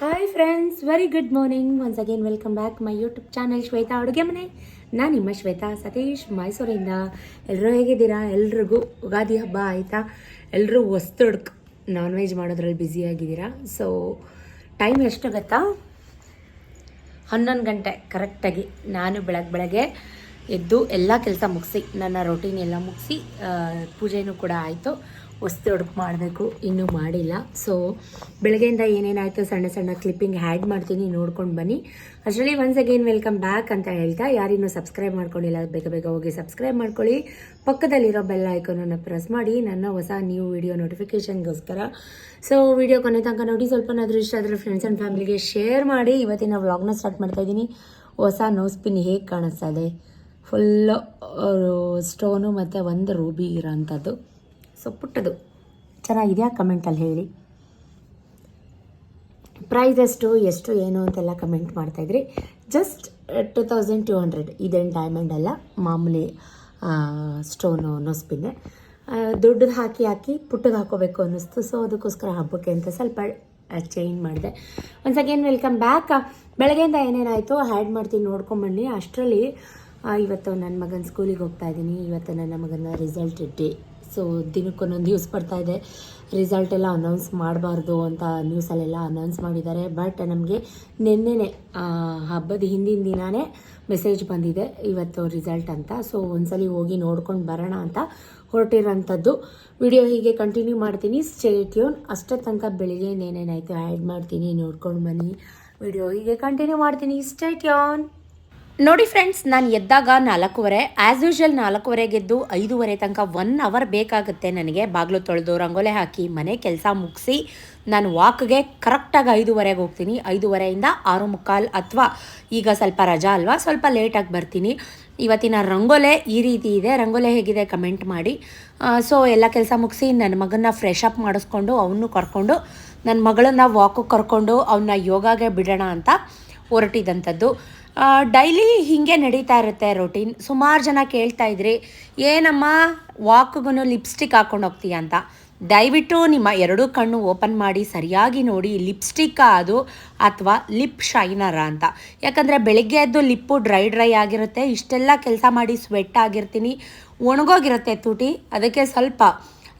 Hi friends very good morning once again welcome back my YouTube channel Shweta ಅಡುಗೆ ಮನೆ ನಾನು ನಿಮ್ಮ ಶ್ವೇತಾ ಸತೀಶ್, ಮೈಸೂರಿಂದ ಎಲ್ಲರೂ ಹೇಗಿದ್ದೀರಾ? ಎಲ್ರಿಗೂ ಯುಗಾದಿ ಹಬ್ಬ ಆಯಿತಾ? ಎಲ್ಲರೂ ಹೊಸ್ತೊಡ್ಕ್ ನಾನ್ ವೆಜ್ ಮಾಡೋದ್ರಲ್ಲಿ ಬ್ಯುಸಿಯಾಗಿದ್ದೀರಾ ಸೊ ಟೈಮ್ ಎಷ್ಟು ಗೊತ್ತಾ? ಹನ್ನೊಂದು ಗಂಟೆ ಕರೆಕ್ಟಾಗಿ ನಾನು ಬೆಳಗ್ಗೆ ಬೆಳಗ್ಗೆ ಎದ್ದು ಎಲ್ಲ ಕೆಲಸ ಮುಗಿಸಿ, ನನ್ನ ರೊಟೀನ್ ಎಲ್ಲ ಮುಗಿಸಿ ಪೂಜೆನೂ ಕೂಡ ಆಯಿತು. ಹುಡುಕ್ ಮಾಡಬೇಕು. ಇನ್ನೂ ಮಾಡಿಲ್ಲ. ಸೊ ಬೆಳಗ್ಗೆಯಿಂದ ಏನೇನಾಯಿತು ಸಣ್ಣ ಸಣ್ಣ ಕ್ಲಿಪ್ಪಿಂಗ್ ಹ್ಯಾಡ್ ಮಾಡ್ತೀನಿ. ನೋಡ್ಕೊಂಡು ಬನ್ನಿ. ಅಷ್ಟರಲ್ಲಿ ಒನ್ಸ್ ಅಗೇನ್ ವೆಲ್ಕಮ್ ಬ್ಯಾಕ್ ಅಂತ ಹೇಳ್ತಾ ಯಾರಿನ್ನೂ ಸಬ್ಸ್ಕ್ರೈಬ್ ಮಾಡ್ಕೊಂಡಿಲ್ಲ, ಬೇಗ ಬೇಗ ಹೋಗಿ ಸಬ್ಸ್ಕ್ರೈಬ್ ಮಾಡ್ಕೊಳ್ಳಿ. ಪಕ್ಕದಲ್ಲಿರೋ ಬೆಲ್ ಐಕನನ್ನು ಪ್ರೆಸ್ ಮಾಡಿ. ನನ್ನ ಹೊಸ ನ್ಯೂ ವಿಡಿಯೋ ನೋಟಿಫಿಕೇಷನ್ಗೋಸ್ಕರ ಸೊ ವಿಡಿಯೋ ಕೊನೆ ತನಕ ನೋಡಿ, ಸ್ವಲ್ಪನಾದರೂ ಇಷ್ಟ ಆದರೆ ಫ್ರೆಂಡ್ಸ್ ಆ್ಯಂಡ್ ಫ್ಯಾಮಿಲಿಗೆ ಶೇರ್ ಮಾಡಿ. ಇವತ್ತಿನ ವ್ಲಾಗ್ನ ಸ್ಟಾರ್ಟ್ ಮಾಡ್ತಾ ಇದ್ದೀನಿ. ಹೊಸ ನೋಸ್ಪಿನ್ ಹೇಗೆ ಕಾಣಿಸ್ತಾ ಇದೆ? ಫುಲ್ಲು ಸ್ಟೋನು ಮತ್ತು ಒಂದು ರೂಬಿ ಇರೋಂಥದ್ದು. ಸೊ ಪುಟ್ಟದು ಚೆನ್ನಾಗಿದೆಯಾ ಕಮೆಂಟಲ್ಲಿ ಹೇಳಿ. ಪ್ರೈಸ್ ಎಷ್ಟು ಎಷ್ಟು, ಏನು ಅಂತೆಲ್ಲ comment ಮಾಡ್ತಾಯಿದ್ರಿ just two thousand two hundred ಇದೇನು ಡೈಮಂಡ್ ಅಲ್ಲ, ಮಾಮೂಲಿ ಸ್ಟೋನು ನೋಸ್ಪಿನ್ನೆ ದುಡ್ಡು ಹಾಕಿ ಹಾಕಿ ಪುಟ್ಟಗೆ ಹಾಕೋಬೇಕು ಅನ್ನಿಸ್ತು. ಸೊ ಅದಕ್ಕೋಸ್ಕರ ಹಬ್ಬಕ್ಕೆ ಅಂತ ಸ್ವಲ್ಪ ಚೇಂಜ್ ಮಾಡಿದೆ. ಒನ್ಸ್ ಅಗೇನ್ ವೆಲ್ಕಮ್ ಬ್ಯಾಕ್ ಬೆಳಗ್ಗೆಯಿಂದ ಏನೇನಾಯಿತು ಹ್ಯಾಡ್ ಮಾಡ್ತೀನಿ, ನೋಡ್ಕೊಂಬನ್ನಿ. ಅಷ್ಟರಲ್ಲಿ ಇವತ್ತು ನನ್ನ ಮಗನ ಸ್ಕೂಲಿಗೆ ಹೋಗ್ತಾ ಇದ್ದೀನಿ. ಇವತ್ತು ನನ್ನ ಮಗನ ರಿಸಲ್ಟ್ ಡೇ ಸೊ ದಿನಕ್ಕೊಂದೊಂದು ನ್ಯೂಸ್ ಬರ್ತಾ ಇದೆ. ರಿಸಲ್ಟ್ ಎಲ್ಲ ಅನೌನ್ಸ್ ಮಾಡಬಾರ್ದು ಅಂತ ನ್ಯೂಸಲ್ಲೆಲ್ಲ ಅನೌನ್ಸ್ ಮಾಡಿದ್ದಾರೆ. ಬಟ್ ನಮಗೆ ನಿನ್ನೆನೆ ಹಬ್ಬದ ಹಿಂದಿನ ದಿನಾನೇ ಮೆಸೇಜ್ ಬಂದಿದೆ. ಇವತ್ತು ರಿಸಲ್ಟ್ ಅಂತ. ಸೊ ಒಂದ್ಸಲಿ ಹೋಗಿ ನೋಡ್ಕೊಂಡು ಬರೋಣ ಅಂತ ಹೊರಟಿರೋಂಥದ್ದು. ವಿಡಿಯೋ ಹೀಗೆ ಕಂಟಿನ್ಯೂ ಮಾಡ್ತೀನಿ. ಸ್ಟೇಟ್ಯೂನ್ ಅಷ್ಟೇ ತನಕ ಬೆಳಿಗ್ಗೆ ಏನೇನಾಯಿತು ಆ್ಯಡ್ ಮಾಡ್ತೀನಿ. ನೋಡ್ಕೊಂಡು ಬನ್ನಿ. ವಿಡಿಯೋ ಹೀಗೆ ಕಂಟಿನ್ಯೂ ಮಾಡ್ತೀನಿ. ಸ್ಟೇ ಟ್ಯೂನ್ ನೋಡಿ ಫ್ರೆಂಡ್ಸ್ ನಾನು ಎದ್ದಾಗ ನಾಲ್ಕೂವರೆ ಆ್ಯಸ್ ಯೂಶ್ವಲ್ ನಾಲ್ಕೂವರೆಗೆದ್ದು ಐದೂವರೆ ತನಕ ಒನ್ ಅವರ್ ಬೇಕಾಗುತ್ತೆ ನನಗೆ. ಬಾಗಿಲು ತೊಳೆದು ರಂಗೋಲೆ ಹಾಕಿ, ಮನೆ ಕೆಲಸ ಮುಗಿಸಿ, ನಾನು ವಾಕ್ಗೆ ಕರೆಕ್ಟಾಗಿ ಐದೂವರೆಗೆ ಹೋಗ್ತೀನಿ. ಐದೂವರೆಯಿಂದ ಆರು ಮುಕ್ಕಾಲು ಅಥವಾ ಈಗ ಸ್ವಲ್ಪ ರಜಾ ಅಲ್ವಾ, ಸ್ವಲ್ಪ ಲೇಟಾಗಿ ಬರ್ತೀನಿ. ಇವತ್ತಿನ ರಂಗೋಲೆ ಈ ರೀತಿ ಇದೆ. ರಂಗೋಲೆ ಹೇಗಿದೆ ಕಮೆಂಟ್ ಮಾಡಿ. ಸೊ ಎಲ್ಲ ಕೆಲಸ ಮುಗಿಸಿ ನನ್ನ ಮಗನ್ನ ಫ್ರೆಶ್ ಅಪ್ ಮಾಡಿಸ್ಕೊಂಡು ಅವನು ಕರ್ಕೊಂಡು ನನ್ನ ಮಗಳನ್ನ ವಾಕಿಗೆ ಕರ್ಕೊಂಡು ಅವನ್ನ ಯೋಗಾಗೆ ಬಿಡೋಣ ಅಂತ ಹೊರಟಿದ್ದಂಥದ್ದು ಡೈಲಿ ಹೀಗೆ ನಡೀತಾ ಇರುತ್ತೆ ರೊಟೀನ್. ಸುಮಾರು ಜನ ಕೇಳ್ತಾ ಇದ್ರಿ, ಏನಮ್ಮ ವಾಕ್ಗೂ ಲಿಪ್ಸ್ಟಿಕ್ ಹಾಕೊಂಡು ಹೋಗ್ತೀಯ ಅಂತ? ದಯವಿಟ್ಟು ನಿಮ್ಮ ಎರಡೂ ಕಣ್ಣು ಓಪನ್ ಮಾಡಿ, ಸರಿಯಾಗಿ ನೋಡಿ ಲಿಪ್ಸ್ಟಿಕ್ ಅದು ಅಥವಾ ಲಿಪ್ ಶೈನರ ಅಂತ. ಯಾಕಂದರೆ ಬೆಳಿಗ್ಗೆ ಎದ್ದು ಲಿಪ್ಪು ಡ್ರೈ ಡ್ರೈ ಆಗಿರುತ್ತೆ, ಇಷ್ಟೆಲ್ಲ ಕೆಲಸ ಮಾಡಿ ಸ್ವೆಟ್ ಆಗಿರ್ತೀನಿ, ಒಣಗೋಗಿರುತ್ತೆ ತುಟಿ. ಅದಕ್ಕೆ ಸ್ವಲ್ಪ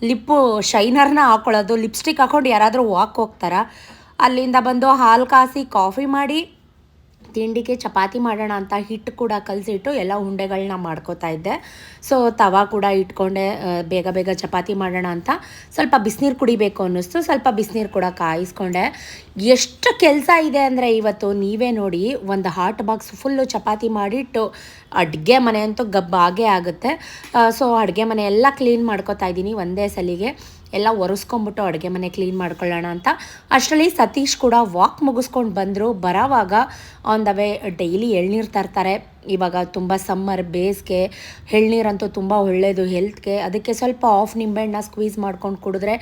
ಲಿಪ್ಪು ಶೈನರ್ನ ಹಾಕ್ಕೊಳ್ಳೋದು ಲಿಪ್ಸ್ಟಿಕ್ ಹಾಕೊಂಡು ಯಾರಾದರೂ ವಾಕ್ ಹೋಗ್ತಾರಾ? ಅಲ್ಲಿಂದ ಬಂದು ಹಾಲು ಕಾಸಿ, ಕಾಫಿ ಮಾಡಿ ತಿಂಡಿಗೆ ಚಪಾತಿ ಮಾಡೋಣ ಅಂತ ಹಿಟ್ಟು ಕೂಡ ಕಲಸಿಟ್ಟು ಎಲ್ಲ ಉಂಡೆಗಳನ್ನ ಮಾಡ್ಕೋತಾ ಇದ್ದೆ. ಸೊ ತವಾ ಕೂಡ ಇಟ್ಕೊಂಡೆ ಬೇಗ ಬೇಗ ಚಪಾತಿ ಮಾಡೋಣ ಅಂತ. ಸ್ವಲ್ಪ ಬಿಸಿನೀರು ಕುಡಿಬೇಕು ಅನ್ನಿಸ್ತು. ಸ್ವಲ್ಪ ಬಿಸಿನೀರು ಕೂಡ ಕಾಯಿಸ್ಕೊಂಡೆ. ಎಷ್ಟು ಕೆಲಸ ಇದೆ ಅಂದರೆ ಇವತ್ತು ನೀವೇ ನೋಡಿ, ಒಂದು ಹಾಟ್ ಬಾಕ್ಸ್ ಫುಲ್ಲು ಚಪಾತಿ ಮಾಡಿಟ್ಟು ಅಡುಗೆ ಮನೆ ಅಂತೂ ಗಬ್ಬಾಗೇ ಆಗುತ್ತೆ. ಸೊ ಅಡುಗೆ ಮನೆ ಎಲ್ಲ ಕ್ಲೀನ್ ಮಾಡ್ಕೋತಾ ಇದ್ದೀನಿ ಒಂದೇ ಸಲಿಗೆ. ಎಲ್ಲ ಒರೆಸ್ಕೊಂಬಿಟ್ಟು ಅಡುಗೆ ಮನೆ ಕ್ಲೀನ್ ಮಾಡ್ಕೊಳ್ಳೋಣ ಅಂತ. ಅಷ್ಟರಲ್ಲಿ ಸತೀಶ್ ಕೂಡ ವಾಕ್ ಮುಗಿಸ್ಕೊಂಡು ಬಂದರು. ಬರೋವಾಗ ಆನ್ ದ ವೇ ಡೈಲಿ ಎಳ್ನೀರು ತರ್ತಾರೆ. ಇವಾಗ ತುಂಬ ಸಮ್ಮರ್ ಬೇಸಿಗೆ, ಎಳ್ನೀರಂತೂ ತುಂಬ ಒಳ್ಳೆಯದು ಹೆಲ್ತ್ಗೆ ಅದಕ್ಕೆ ಸ್ವಲ್ಪ ಆಫ್ ನಿಂಬೆಹಣ್ಣ ಸ್ಕ್ವೀಸ್ ಮಾಡ್ಕೊಂಡು ಕುಡಿದ್ರೆ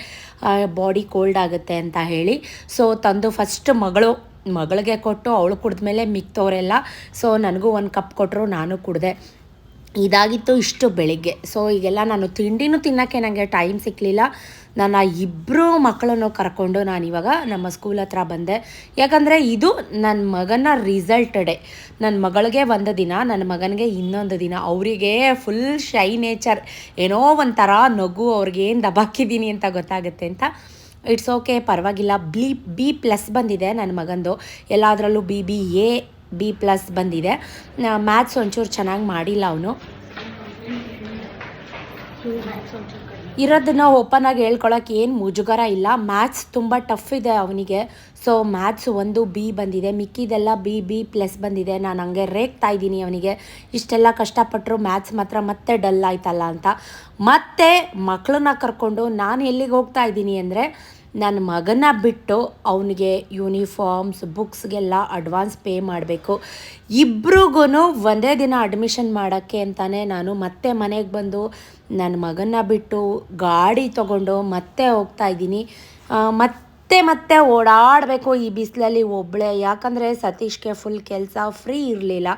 ಬಾಡಿ ಕೋಲ್ಡ್ ಆಗುತ್ತೆ ಅಂತ ಹೇಳಿ. ಸೊ ತಂದು ಫಸ್ಟ್ ಮಗಳು, ಮಗಳಿಗೆ ಕೊಟ್ಟು ಅವಳು ಕುಡಿದ್ಮೇಲೆ ಮಿಕ್ತವರೆಲ್ಲ. ಸೊ ನನಗೂ ಒಂದು ಕಪ್ ಕೊಟ್ಟರು ನಾನು ಕುಡಿದೆ. ಇದಾಗಿತ್ತು ಇಷ್ಟು ಬೆಳಿಗ್ಗೆ. ಸೊ ಈಗೆಲ್ಲ ನಾನು ತಿಂಡಿನೂ ತಿನ್ನೋಕ್ಕೆ ನನಗೆ ಟೈಮ್ ಸಿಕ್ಕಲಿಲ್ಲ ನನ್ನ ಇಬ್ಬರು ಮಕ್ಕಳನ್ನು ಕರ್ಕೊಂಡು ನಾನು ಇವಾಗ ನಮ್ಮ ಸ್ಕೂಲ್ ಹತ್ರ ಬಂದೆ. ಯಾಕಂದರೆ ಇದು ನನ್ನ ಮಗನ ರಿಸಲ್ಟ್ ಡೇ ನನ್ನ ಮಗಳಿಗೆ ಒಂದು ದಿನ ನನ್ನ ಮಗನಿಗೆ ಇನ್ನೊಂದು ದಿನ. ಅವರಿಗೆ ಫುಲ್ ಶೈ ನೇಚರ್ ಏನೋ ಒಂಥರ ನಗು ಅವ್ರಿಗೆ ಏನು ದಬಾಕಿದ್ದೀನಿ ಅಂತ ಗೊತ್ತಾಗುತ್ತೆ ಅಂತ. ಇಟ್ಸ್ ಓಕೆ ಪರವಾಗಿಲ್ಲ. ಬಿ ಬಿ ಪ್ಲಸ್ ಬಂದಿದೆ ನನ್ನ ಮಗಂದು. ಎಲ್ಲದರಲ್ಲೂ B B A B plus ಬಂದಿದೆ. ಮ್ಯಾಥ್ಸ್ ಒಂಚೂರು ಚೆನ್ನಾಗಿ ಮಾಡಿಲ್ಲ ಅವನು. ಇರೋದನ್ನ ಓಪನ್ ಆಗಿ ಹೇಳ್ಕೊಳಕ್ಕೆ ಏನು ಮುಜುಗರ ಇಲ್ಲ. ಮ್ಯಾಥ್ಸ್ ತುಂಬ ಟಫ್ ಇದೆ ಅವನಿಗೆ. ಸೊ ಮ್ಯಾಥ್ಸ್ ಒಂದು ಬಿ ಬಂದಿದೆ. ಮಿಕ್ಕಿದೆಲ್ಲ ಬಿ ಬಿ ಪ್ಲಸ್ ಬಂದಿದೆ. ನಾನು ಹಂಗೆ ರೇಗ್ತಾ ಇದ್ದೀನಿ ಅವನಿಗೆ. ಇಷ್ಟೆಲ್ಲ ಕಷ್ಟಪಟ್ಟರು ಮ್ಯಾಥ್ಸ್ ಮಾತ್ರ ಮತ್ತೆ ಡಲ್ ಆಯ್ತಲ್ಲ ಅಂತ. ಮತ್ತೆ ಮಕ್ಕಳನ್ನ ಕರ್ಕೊಂಡು ನಾನು ಎಲ್ಲಿಗೆ ಹೋಗ್ತಾ ಇದ್ದೀನಿ ಅಂದರೆ ನನ್ನ ಮಗನ ಬಿಟ್ಟು ಅವನಿಗೆ ಯೂನಿಫಾರ್ಮ್ಸ್ ಬುಕ್ಸ್ಗೆಲ್ಲ ಅಡ್ವಾನ್ಸ್ ಪೇ ಮಾಡಬೇಕು. ಇಬ್ರಿಗೂ ಒಂದೇ ದಿನ ಅಡ್ಮಿಷನ್ ಮಾಡೋಕ್ಕೆ ಅಂತಲೇ ನಾನು ಮತ್ತೆ ಮನೆಗೆ ಬಂದು ನನ್ನ ಮಗನ ಬಿಟ್ಟು ಗಾಡಿ ತೊಗೊಂಡು ಮತ್ತೆ ಹೋಗ್ತಾ ಇದ್ದೀನಿ. ಮತ್ತೆ ಮತ್ತೆ ಓಡಾಡಬೇಕು ಈ ಬಿಸಿಲಲ್ಲಿ ಒಬ್ಬಳೆ ಯಾಕಂದರೆ ಸತೀಶ್ಗೆ ಫುಲ್ ಕೆಲಸ ಫ್ರೀ ಇರಲಿಲ್ಲ.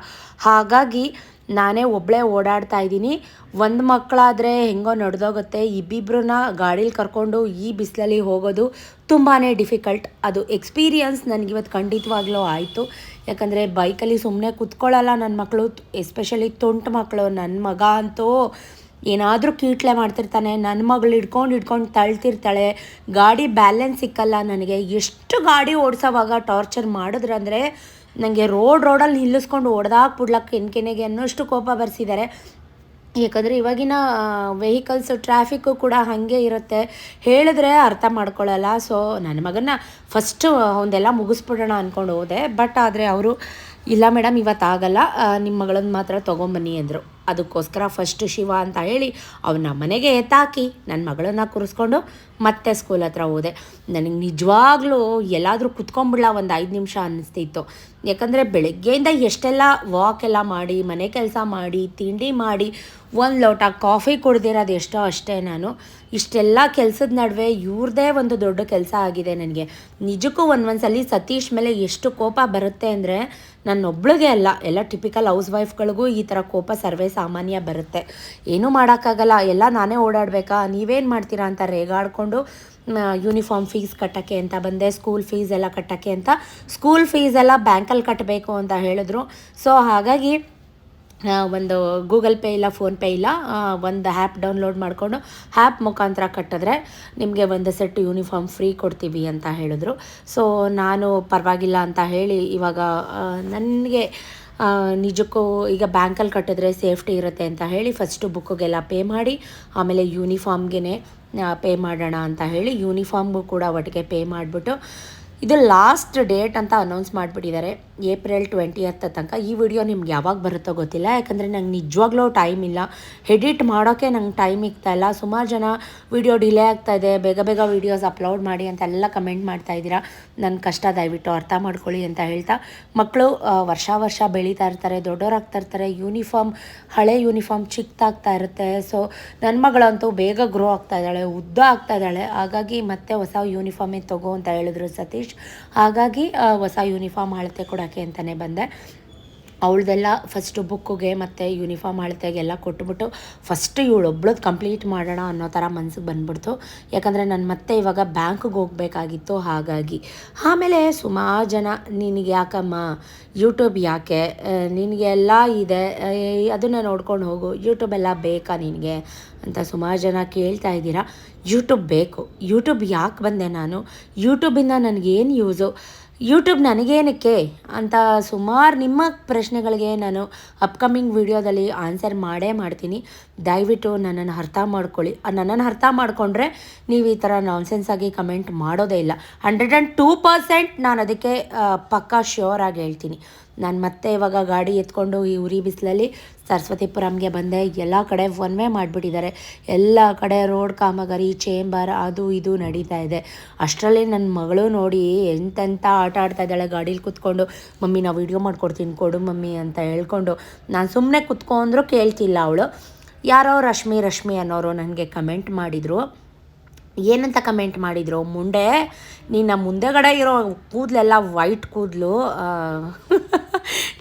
ಹಾಗಾಗಿ ನಾನೇ ಒಬ್ಬಳೇ ಓಡಾಡ್ತಾ ಇದ್ದೀನಿ. ಒಂದು ಮಕ್ಕಳಾದರೆ ಹೆಂಗೋ ನಡೆದೋಗುತ್ತೆ. ಇಬ್ಬಿಬ್ರನ್ನ ಗಾಡೀಲಿ ಕರ್ಕೊಂಡು ಈ ಬಿಸಿಲಲ್ಲಿ ಹೋಗೋದು ತುಂಬಾ ಡಿಫಿಕಲ್ಟ್. ಅದು ಎಕ್ಸ್ಪೀರಿಯನ್ಸ್ ನನಗಿವತ್ತು ಖಂಡಿತವಾಗ್ಲೂ ಆಯಿತು. ಯಾಕಂದರೆ ಬೈಕಲ್ಲಿ ಸುಮ್ಮನೆ ಕುತ್ಕೊಳ್ಳಲ್ಲ ನನ್ನ ಮಕ್ಕಳು ಎಸ್ಪೆಷಲಿ ತುಂಟು ಮಕ್ಕಳು ನನ್ನ ಮಗ ಅಂತೂ ಏನಾದರೂ ಕೀಟ್ಲೆ ಮಾಡ್ತಿರ್ತಾನೆ. ನನ್ನ ಮಗಳು ಹಿಡ್ಕೊಂಡು ಹಿಡ್ಕೊಂಡು ತಳ್ತಿರ್ತಾಳೆ. ಗಾಡಿ ಬ್ಯಾಲೆನ್ಸ್ ಸಿಕ್ಕಲ್ಲ ನನಗೆ. ಎಷ್ಟು ಗಾಡಿ ಓಡಿಸೋವಾಗ ಟಾರ್ಚರ್ ಮಾಡಿದ್ರಂದರೆ ನನಗೆ ರೋಡ್ ರೋಡಲ್ಲಿ ನಿಲ್ಲಿಸ್ಕೊಂಡು ಹೊಡೆದಾಕ್ ಬಿಡ್ಲಕ್ಕೆ ಕೆನ್ಕೆನೆಗೆ ಅನ್ನೋಷ್ಟು ಕೋಪ ಬರೆಸಿದ್ದಾರೆ ಯಾಕಂದರೆ ಇವಾಗಿನ ವೆಹಿಕಲ್ಸ್ ಟ್ರಾಫಿಕ್ಕು ಕೂಡ ಹಾಗೆ ಇರುತ್ತೆ. ಹೇಳಿದ್ರೆ ಅರ್ಥ ಮಾಡ್ಕೊಳ್ಳಲ್ಲ ಸೊ ನನ್ನ ಮಗನ ಫಸ್ಟ್ ಒಂದೆಲ್ಲ ಮುಗಿಸ್ಬಿಡೋಣ ಅಂದ್ಕೊಂಡು ಹೋದೆ. ಬಟ್ ಆದರೆ ಅವರು, ಇಲ್ಲ ಮೇಡಮ್, ಇವತ್ತಾಗಲ್ಲ. ನಿಮ್ಮ ಮಗಳನ್ನ ಮಾತ್ರ ತೊಗೊಂಬನ್ನಿ, ಅಂದರು. ಅದಕ್ಕೋಸ್ಕರ ಫಸ್ಟ್ ಶಿವ ಅಂತ ಹೇಳಿ ಅವನ ಮನೆಗೆ ಎತ್ತಾಕಿ ನನ್ನ ಮಗಳನ್ನು ಕೂರಿಸ್ಕೊಂಡು ಮತ್ತೆ ಸ್ಕೂಲ್ ಹತ್ರ ಹೋದೆ. ನನಗೆ ನಿಜವಾಗ್ಲೂ ಎಲ್ಲಾದರೂ ಕುತ್ಕೊಂಡ್ಬಿಡ್ಲ ಒಂದು ಐದು ನಿಮಿಷ ಅನ್ನಿಸ್ತಿತ್ತು. ಯಾಕಂದರೆ ಬೆಳಗ್ಗೆಯಿಂದ ಎಷ್ಟೆಲ್ಲ ವಾಕ್ ಎಲ್ಲ ಮಾಡಿ, ಮನೆ ಕೆಲಸ ಮಾಡಿ, ತಿಂಡಿ ಮಾಡಿ ಒಂದು ಲೋಟ ಕಾಫಿ ಕುಡ್ದಿರೋದು ಎಷ್ಟೋ ಅಷ್ಟೇ ನಾನು. ಇಷ್ಟೆಲ್ಲ ಕೆಲಸದ ನಡುವೆ ಇವ್ರದೇ ಒಂದು ದೊಡ್ಡ ಕೆಲಸ ಆಗಿದೆ ನನಗೆ. ನಿಜಕ್ಕೂ ಒಂದೊಂದ್ಸಲಿ ಸತೀಶ್ ಮೇಲೆ ಎಷ್ಟು ಕೋಪ ಬರುತ್ತೆ ಅಂದರೆ ನನ್ನೊಬ್ಳಿಗೆ ಅಲ್ಲ, ಎಲ್ಲ ಟಿಪಿಕಲ್ ಹೌಸ್ ವೈಫ್ಗಳಿಗೂ ಈ ಥರ ಕೋಪ ಸರ್ವೇ ಸಾಮಾನ್ಯ ಬರುತ್ತೆ. ಏನೂ ಮಾಡೋಕ್ಕಾಗಲ್ಲ, ಎಲ್ಲ ನಾನೇ ಓಡಾಡಬೇಕಾ, ನೀವೇನು ಮಾಡ್ತೀರಾ ಅಂತ ರೇಗಾಡಿಕೊಂಡು ಯೂನಿಫಾರ್ಮ್ ಫೀಸ್ ಕಟ್ಟೋಕ್ಕೆ ಅಂತ ಬಂದೆ ಸ್ಕೂಲ್ ಫೀಸ್ ಎಲ್ಲ ಕಟ್ಟೋಕ್ಕೆ ಅಂತ. ಸ್ಕೂಲ್ ಫೀಸ್ ಎಲ್ಲ ಬ್ಯಾಂಕಲ್ಲಿ ಕಟ್ಟಬೇಕು ಅಂತ ಹೇಳಿದ್ರು. ಸೊ ಹಾಗಾಗಿ ಒಂದು ಗೂಗಲ್ ಪೇ ಇಲ್ಲ ಫೋನ್ಪೇ ಇಲ್ಲ ಒಂದು ಆ್ಯಪ್ ಡೌನ್ಲೋಡ್ ಮಾಡಿಕೊಂಡು ಆ್ಯಪ್ ಮುಖಾಂತರ ಕಟ್ಟಿದ್ರೆ ನಿಮಗೆ ಒಂದು ಸೆಟ್ ಯೂನಿಫಾರ್ಮ್ ಫ್ರೀ ಕೊಡ್ತೀವಿ ಅಂತ ಹೇಳಿದ್ರು. ಸೊ ನಾನು ಪರವಾಗಿಲ್ಲ ಅಂತ ಹೇಳಿ ಇವಾಗ ನನಗೆ ನಿಜಕ್ಕೂ ಈಗ ಬ್ಯಾಂಕಲ್ಲಿ ಕಟ್ಟಿದ್ರೆ ಸೇಫ್ಟಿ ಇರುತ್ತೆ ಅಂತ ಹೇಳಿ ಫಸ್ಟು ಬುಕ್ಕಿಗೆಲ್ಲ ಪೇ ಮಾಡಿ, ಆಮೇಲೆ ಯೂನಿಫಾರ್ಮ್ಗೆ ಪೇ ಮಾಡೋಣ ಅಂತ ಹೇಳಿ ಯೂನಿಫಾರ್ಮ್ಗೂ ಕೂಡ ಒಟ್ಟಿಗೆ ಪೇ ಮಾಡಿಬಿಟ್ಟು ಇದು ಲಾಸ್ಟ್ ಡೇಟ್ ಅಂತ ಅನೌನ್ಸ್ ಮಾಡಿಬಿಟ್ಟಿದ್ದಾರೆ ಏಪ್ರಿಲ್ ಟ್ವೆಂಟಿಯತ್ ತನಕ. ಈ ವಿಡಿಯೋ ನಿಮ್ಗೆ ಯಾವಾಗ ಬರುತ್ತೋ ಗೊತ್ತಿಲ್ಲ, ಯಾಕಂದರೆ ನಂಗೆ ನಿಜವಾಗ್ಲೂ ಟೈಮ್ ಇಲ್ಲ. ಎಡಿಟ್ ಮಾಡೋಕ್ಕೆ ನಂಗೆ ಟೈಮ್ ಇಗ್ತಾ ಇಲ್ಲ. ಸುಮಾರು ಜನ ವಿಡಿಯೋ ಡಿಲೇ ಆಗ್ತಾ ಇದೆ. ಬೇಗ ಬೇಗ ವೀಡಿಯೋಸ್ ಅಪ್ಲೋಡ್ ಮಾಡಿ ಅಂತ ಎಲ್ಲ ಕಮೆಂಟ್ ಮಾಡ್ತಾ ಇದ್ದೀರಾ. ನನ್ನ ಕಷ್ಟ ದಯವಿಟ್ಟು ಅರ್ಥ ಮಾಡ್ಕೊಳ್ಳಿ ಅಂತ ಹೇಳ್ತಾ. ಮಕ್ಕಳು ವರ್ಷ ವರ್ಷ ಬೆಳೀತಾ ಇರ್ತಾರೆ ದೊಡ್ಡವರಾಗ್ತಾ ಇರ್ತಾರೆ ಯೂನಿಫಾರ್ಮ್ ಹಳೆ ಯೂನಿಫಾರ್ಮ್ ಚಿಕ್ಕದಾಗ್ತಾ ಇರುತ್ತೆ. ಸೊ ನನ್ನ ಮಗಳಂತೂ ಬೇಗ ಗ್ರೋ ಆಗ್ತಾ ಇದ್ದಾಳೆ, ಉದ್ದ ಆಗ್ತಾ ಇದ್ದಾಳೆ. ಹಾಗಾಗಿ ಮತ್ತೆ ಹೊಸ ಯೂನಿಫಾರ್ಮೇ ತಗೋ ಅಂತ ಹೇಳಿದ್ರು ಸತೀಶ್. ಹಾಗಾಗಿ ಆ, ಹೊಸ ಯೂನಿಫಾರ್ಮ್ ಅಳತೆ ಕೊಡೋಕ್ಕೆ ಅಂತಲೇ ಬಂದೆ. ಅವಳದೆಲ್ಲ ಫಸ್ಟು ಬುಕ್ಕಿಗೆ ಮತ್ತು ಯೂನಿಫಾರ್ಮ್ ಅಳತೆಗೆಲ್ಲ ಕೊಟ್ಬಿಟ್ಟು ಫಸ್ಟ್ ಇವಳೊಬ್ಳದ್ದು ಕಂಪ್ಲೀಟ್ ಮಾಡೋಣ ಅನ್ನೋ ಥರ ಮನ್ಸಿಗೆ ಬಂದ್ಬಿಡ್ತು. ಯಾಕಂದರೆ ನಾನು ಮತ್ತೆ ಇವಾಗ ಬ್ಯಾಂಕ್ಗೆ ಹೋಗಬೇಕಾಗಿತ್ತು ಹಾಗಾಗಿ. ಆಮೇಲೆ ಸುಮಾರು ಜನ ನಿನಗೆ ಯಾಕಮ್ಮ ಯೂಟ್ಯೂಬ್ ಯಾಕೆ? ನಿನಗೆ ಎಲ್ಲ ಇದೆ. ಅದನ್ನು ನೋಡ್ಕೊಂಡು ಹೋಗು ಯೂಟ್ಯೂಬೆಲ್ಲ ಬೇಕಾ ನಿನಗೆ? ಅಂತ ಸುಮಾರು ಜನ ಕೇಳ್ತಾ ಇದ್ದೀರಾ. ಯೂಟ್ಯೂಬ್ ಬೇಕು. ಯೂಟ್ಯೂಬ್ ಯಾಕೆ ಬಂದೆ ನಾನು? ಯೂಟ್ಯೂಬಿಂದ ನನಗೇನು ಯೂಸು? ಯೂಟ್ಯೂಬ್ ನನಗೇನಕ್ಕೆ? ಅಂತ ಸುಮಾರು ನಿಮ್ಮ ಪ್ರಶ್ನೆಗಳಿಗೆ ನಾನು ಅಪ್ಕಮಿಂಗ್ ವಿಡಿಯೋದಲ್ಲಿ ಆನ್ಸರ್ ಮಾಡೇ ಮಾಡ್ತೀನಿ. ದಯವಿಟ್ಟು ನನ್ನನ್ನು ಅರ್ಥ ಮಾಡ್ಕೊಳ್ಳಿ. ನನ್ನನ್ನು ಅರ್ಥ ಮಾಡಿಕೊಂಡ್ರೆ ನೀವು ಈ ಥರ ನಾನ್ಸೆನ್ಸಾಗಿ ಕಮೆಂಟ್ ಮಾಡೋದೇ ಇಲ್ಲ. ಹಂಡ್ರೆಡ್ ಆ್ಯಂಡ್ ಟೂ ಪರ್ಸೆಂಟ್ ನಾನು ಅದಕ್ಕೆ ಪಕ್ಕಾ ಶ್ಯೂರ್ ಆಗಿ ಹೇಳ್ತೀನಿ. ನಾನು ಮತ್ತೆ ಇವಾಗ ಗಾಡಿ ಎತ್ಕೊಂಡು ಈ ಉರಿ ಬಿಸಿಲಲ್ಲಿ ಸರಸ್ವತಿಪುರಂಗೆ ಬಂದೆ. ಎಲ್ಲ ಕಡೆ ಒನ್ ವೇ ಮಾಡಿಬಿಟ್ಟಿದ್ದಾರೆ. ಎಲ್ಲ ಕಡೆ ರೋಡ್ ಕಾಮಗಾರಿ ಚೇಂಬರ್ ಅದು ಇದು ನಡೀತಾ ಇದೆ. ಅಷ್ಟರಲ್ಲಿ ನನ್ನ ಮಗಳು ನೋಡಿ ಎಂತೆಂಥ ಆಟ ಆಡ್ತಾ ಇದ್ದಾಳೆ ಗಾಡೀಲಿ ಕುತ್ಕೊಂಡು. ಮಮ್ಮಿ, ನಾವು ವಿಡಿಯೋ ಮಾಡ್ಕೊಡ್ತೀನಿ, ಕೊಡು ಮಮ್ಮಿ ಅಂತ ಹೇಳ್ಕೊಂಡು. ನಾನು ಸುಮ್ಮನೆ ಕುತ್ಕೊಂಡ್ರು ಕೇಳ್ತಿಲ್ಲ ಅವಳು. ಯಾರೋ ರಶ್ಮಿ ರಶ್ಮಿ ಅನ್ನೋರು ನನಗೆ ಕಮೆಂಟ್ ಮಾಡಿದರು. ಏನಂತ ಕಮೆಂಟ್ ಮಾಡಿದರು? ಮುಂಡೆ ನಿನ್ನ ಮುಂದೆಗಡೆ ಇರೋ ಕೂದಲೆಲ್ಲ ವೈಟ್ ಕೂದಲು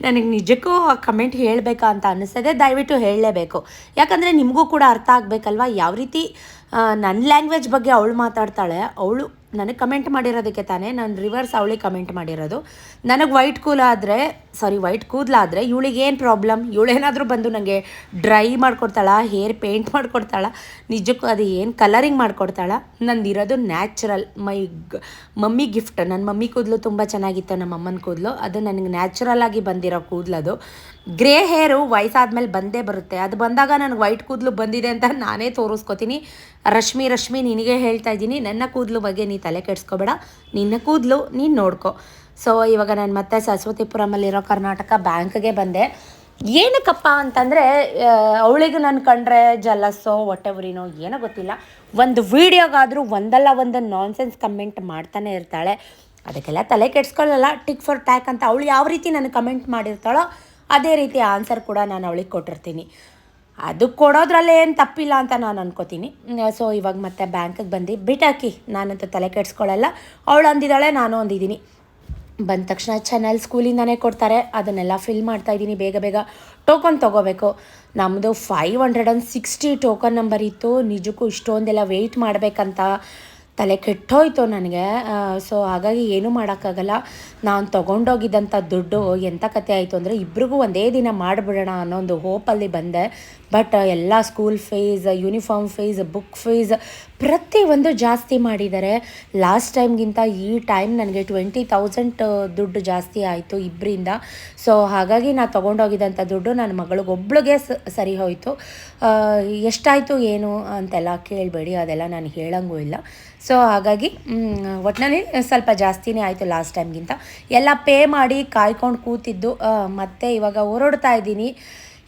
ನನಗೆ ನಿಜಕ್ಕೂ ಆ ಕಮೆಂಟ್ ಹೇಳಬೇಕಾ ಅಂತ ಅನ್ನಿಸ್ತದೆ ದಯವಿಟ್ಟು ಹೇಳಲೇಬೇಕು. ಯಾಕಂದರೆ ನಿಮಗೂ ಕೂಡ ಅರ್ಥ ಆಗಬೇಕಲ್ವ? ಯಾವ ರೀತಿ ನನ್ನ ಲ್ಯಾಂಗ್ವೇಜ್ ಬಗ್ಗೆ ಅವಳು ಮಾತಾಡ್ತಾಳೆ, ಅವಳು ನನಗೆ ಕಮೆಂಟ್ ಮಾಡಿರೋದಕ್ಕೆ ತಾನೇ ನಾನು ರಿವರ್ಸ್ ಅವಳಿಗೆ ಕಮೆಂಟ್ ಮಾಡಿರೋದು. ನನಗೆ ವೈಟ್ ಕೂಲಾದರೆ ಸಾರಿ ವೈಟ್ ಕೂದಲಾದರೆ ಇವಳಿಗೆ ಏನು ಪ್ರಾಬ್ಲಮ್ ಇವಳೇನಾದರೂ ಬಂದು ನನಗೆ ಡ್ರೈ ಮಾಡಿಕೊಡ್ತಾಳ? ಹೇರ್ ಪೇಂಟ್ ಮಾಡ್ಕೊಡ್ತಾಳ? ನಿಜಕ್ಕೂ ಅದು ಏನು ಕಲರಿಂಗ್ ಮಾಡ್ಕೊಡ್ತಾಳ? ನಂದಿರೋದು ನ್ಯಾಚುರಲ್ ಮೈ ಮಮ್ಮಿ ಗಿಫ್ಟ್ ನನ್ನ ಮಮ್ಮಿ ಕೂದಲು ತುಂಬ ಚೆನ್ನಾಗಿತ್ತು ನಮ್ಮ ಅಮ್ಮನ ಕೂದಲು. ಅದು ನನಗೆ ನ್ಯಾಚುರಲ್ ಆಗಿ ಬಂದಿರೋ ಕೂದಲದು ಗ್ರೇ ಹೇರು ವಯಸ್ಸಾದ್ಮೇಲೆ ಬಂದೇ ಬರುತ್ತೆ. ಅದು ಬಂದಾಗ ನನಗೆ ವೈಟ್ ಕೂದಲು ಬಂದಿದೆ ಅಂತ ನಾನೇ ತೋರಿಸ್ಕೊತೀನಿ. ರಶ್ಮಿ ರಶ್ಮಿ, ನಿನಗೆ ಹೇಳ್ತಾ ಇದ್ದೀನಿ. ನನ್ನ ಕೂದಲು ಬಗ್ಗೆ ನೀ ತಲೆ ಕೆಡಿಸ್ಕೋಬೇಡ. ನಿನ್ನ ಕೂದಲು ನೀನು ನೋಡ್ಕೊ. ಸೊ ಇವಾಗ ನಾನು ಮತ್ತೆ ಸರಸ್ವತಿಪುರಮಲ್ಲಿರೋ ಕರ್ನಾಟಕ ಬ್ಯಾಂಕ್ಗೆ ಬಂದೆ. ಏನಕ್ಕಪ್ಪ ಅಂತಂದರೆ ಅವಳಿಗೆ ನಾನು ಕಂಡ್ರೆ ಜಲಸ್ಸೋ ಹೊಟ್ಟೆವುರಿನೋ ಏನೋ ಗೊತ್ತಿಲ್ಲ. ಒಂದು ವೀಡಿಯೋಗಾದರೂ ಒಂದಲ್ಲ ಒಂದು ನಾನ್ಸೆನ್ಸ್ ಕಮೆಂಟ್ ಮಾಡ್ತಾನೆ ಇರ್ತಾಳೆ. ಅದಕ್ಕೆಲ್ಲ ತಲೆ ಕೆಡ್ಸ್ಕೊಳ್ಳಲ್ಲ. ಟಿಕ್ ಫಾರ್ ಟ್ಯಾಕ್ ಅಂತ ಅವಳು ಯಾವ ರೀತಿ ನನಗೆ ಕಮೆಂಟ್ ಮಾಡಿರ್ತಾಳೋ, ಅದೇ ರೀತಿ ಆನ್ಸರ್ ಕೂಡ ನಾನು ಅವಳಿಗೆ ಕೊಟ್ಟಿರ್ತೀನಿ. ಅದು ಕೊಡೋದ್ರಲ್ಲೇ ಏನು ತಪ್ಪಿಲ್ಲ ಅಂತ ನಾನು ಅನ್ಕೋತೀನಿ. ಸೊ ಇವಾಗ ಮತ್ತೆ ಬ್ಯಾಂಕಿಗೆ ಬಂದು, ಬಿಟ್ಟಾಕಿ, ನಾನಂತೂ ತಲೆ ಕೆಡ್ಸ್ಕೊಳ್ಳಲ್ಲ. ಅವಳು ಅಂದಿದ್ದಾಳೆ, ನಾನು ಅಂದಿದ್ದೀನಿ. ಬಂದ ತಕ್ಷಣ ಚಾನಲ್ ಸ್ಕೂಲಿಂದನೇ ಕೊಡ್ತಾರೆ. ಅದನ್ನೆಲ್ಲ ಫಿಲ್ ಮಾಡ್ತಾ ಇದ್ದೀನಿ. ಬೇಗ ಬೇಗ ಟೋಕನ್ ತೊಗೋಬೇಕು. ನಮ್ಮದು five hundred and sixty token number ಇತ್ತು. ನಿಜಕ್ಕೂ ಇಷ್ಟೊಂದೆಲ್ಲ ವೆಯ್ಟ್ ಮಾಡಬೇಕಂತ ತಲೆ ಕೆಟ್ಟೋಯ್ತು ನನಗೆ. ಸೊ ಹಾಗಾಗಿ ಏನೂ ಮಾಡೋಕ್ಕಾಗಲ್ಲ. ನಾನು ತೊಗೊಂಡೋಗಿದ್ದಂಥ ದುಡ್ಡು ಎಂಥ ಕತೆ ಆಯಿತು ಅಂದರೆ ಇಬ್ರಿಗೂ ಒಂದೇ ದಿನ ಮಾಡಿಬಿಡೋಣ ಅನ್ನೋ ಒಂದು ಹೋಪಲ್ಲಿ ಬಂದೆ. ಬಟ್ ಎಲ್ಲ school fees uniform fees book fees ಪ್ರತಿಯೊಂದು ಜಾಸ್ತಿ ಮಾಡಿದ್ದಾರೆ. ಲಾಸ್ಟ್ ಟೈಮ್ಗಿಂತ ಈ ಟೈಮ್ ನನಗೆ ಟ್ವೆಂಟಿ ತೌಸಂಡ್ ದುಡ್ಡು ಜಾಸ್ತಿ ಆಯಿತು ಇಬ್ಬರಿಂದ ಸೊ ಹಾಗಾಗಿ ನಾನು ತೊಗೊಂಡೋಗಿದ್ದಂಥ ದುಡ್ಡು ನನ್ನ ಮಗಳಿಗೊಬ್ಳಿಗೆ ಸರಿ ಹೋಯಿತು. ಎಷ್ಟಾಯಿತು ಏನು ಅಂತೆಲ್ಲ ಕೇಳಬೇಡಿ, ಅದೆಲ್ಲ ನಾನು ಹೇಳಂಗೂ ಇಲ್ಲ. ಸೊ ಹಾಗಾಗಿ ಒಟ್ಟಿನಲ್ಲಿ ಸ್ವಲ್ಪ ಜಾಸ್ತಿನೇ ಆಯಿತು ಲಾಸ್ಟ್ ಟೈಮ್ಗಿಂತ ಎಲ್ಲ ಪೇ ಮಾಡಿ ಕಾಯ್ಕೊಂಡು ಕೂತಿದ್ದು. ಮತ್ತೆ ಇವಾಗ ಹೊರಡ್ತಾ ಇದ್ದೀನಿ.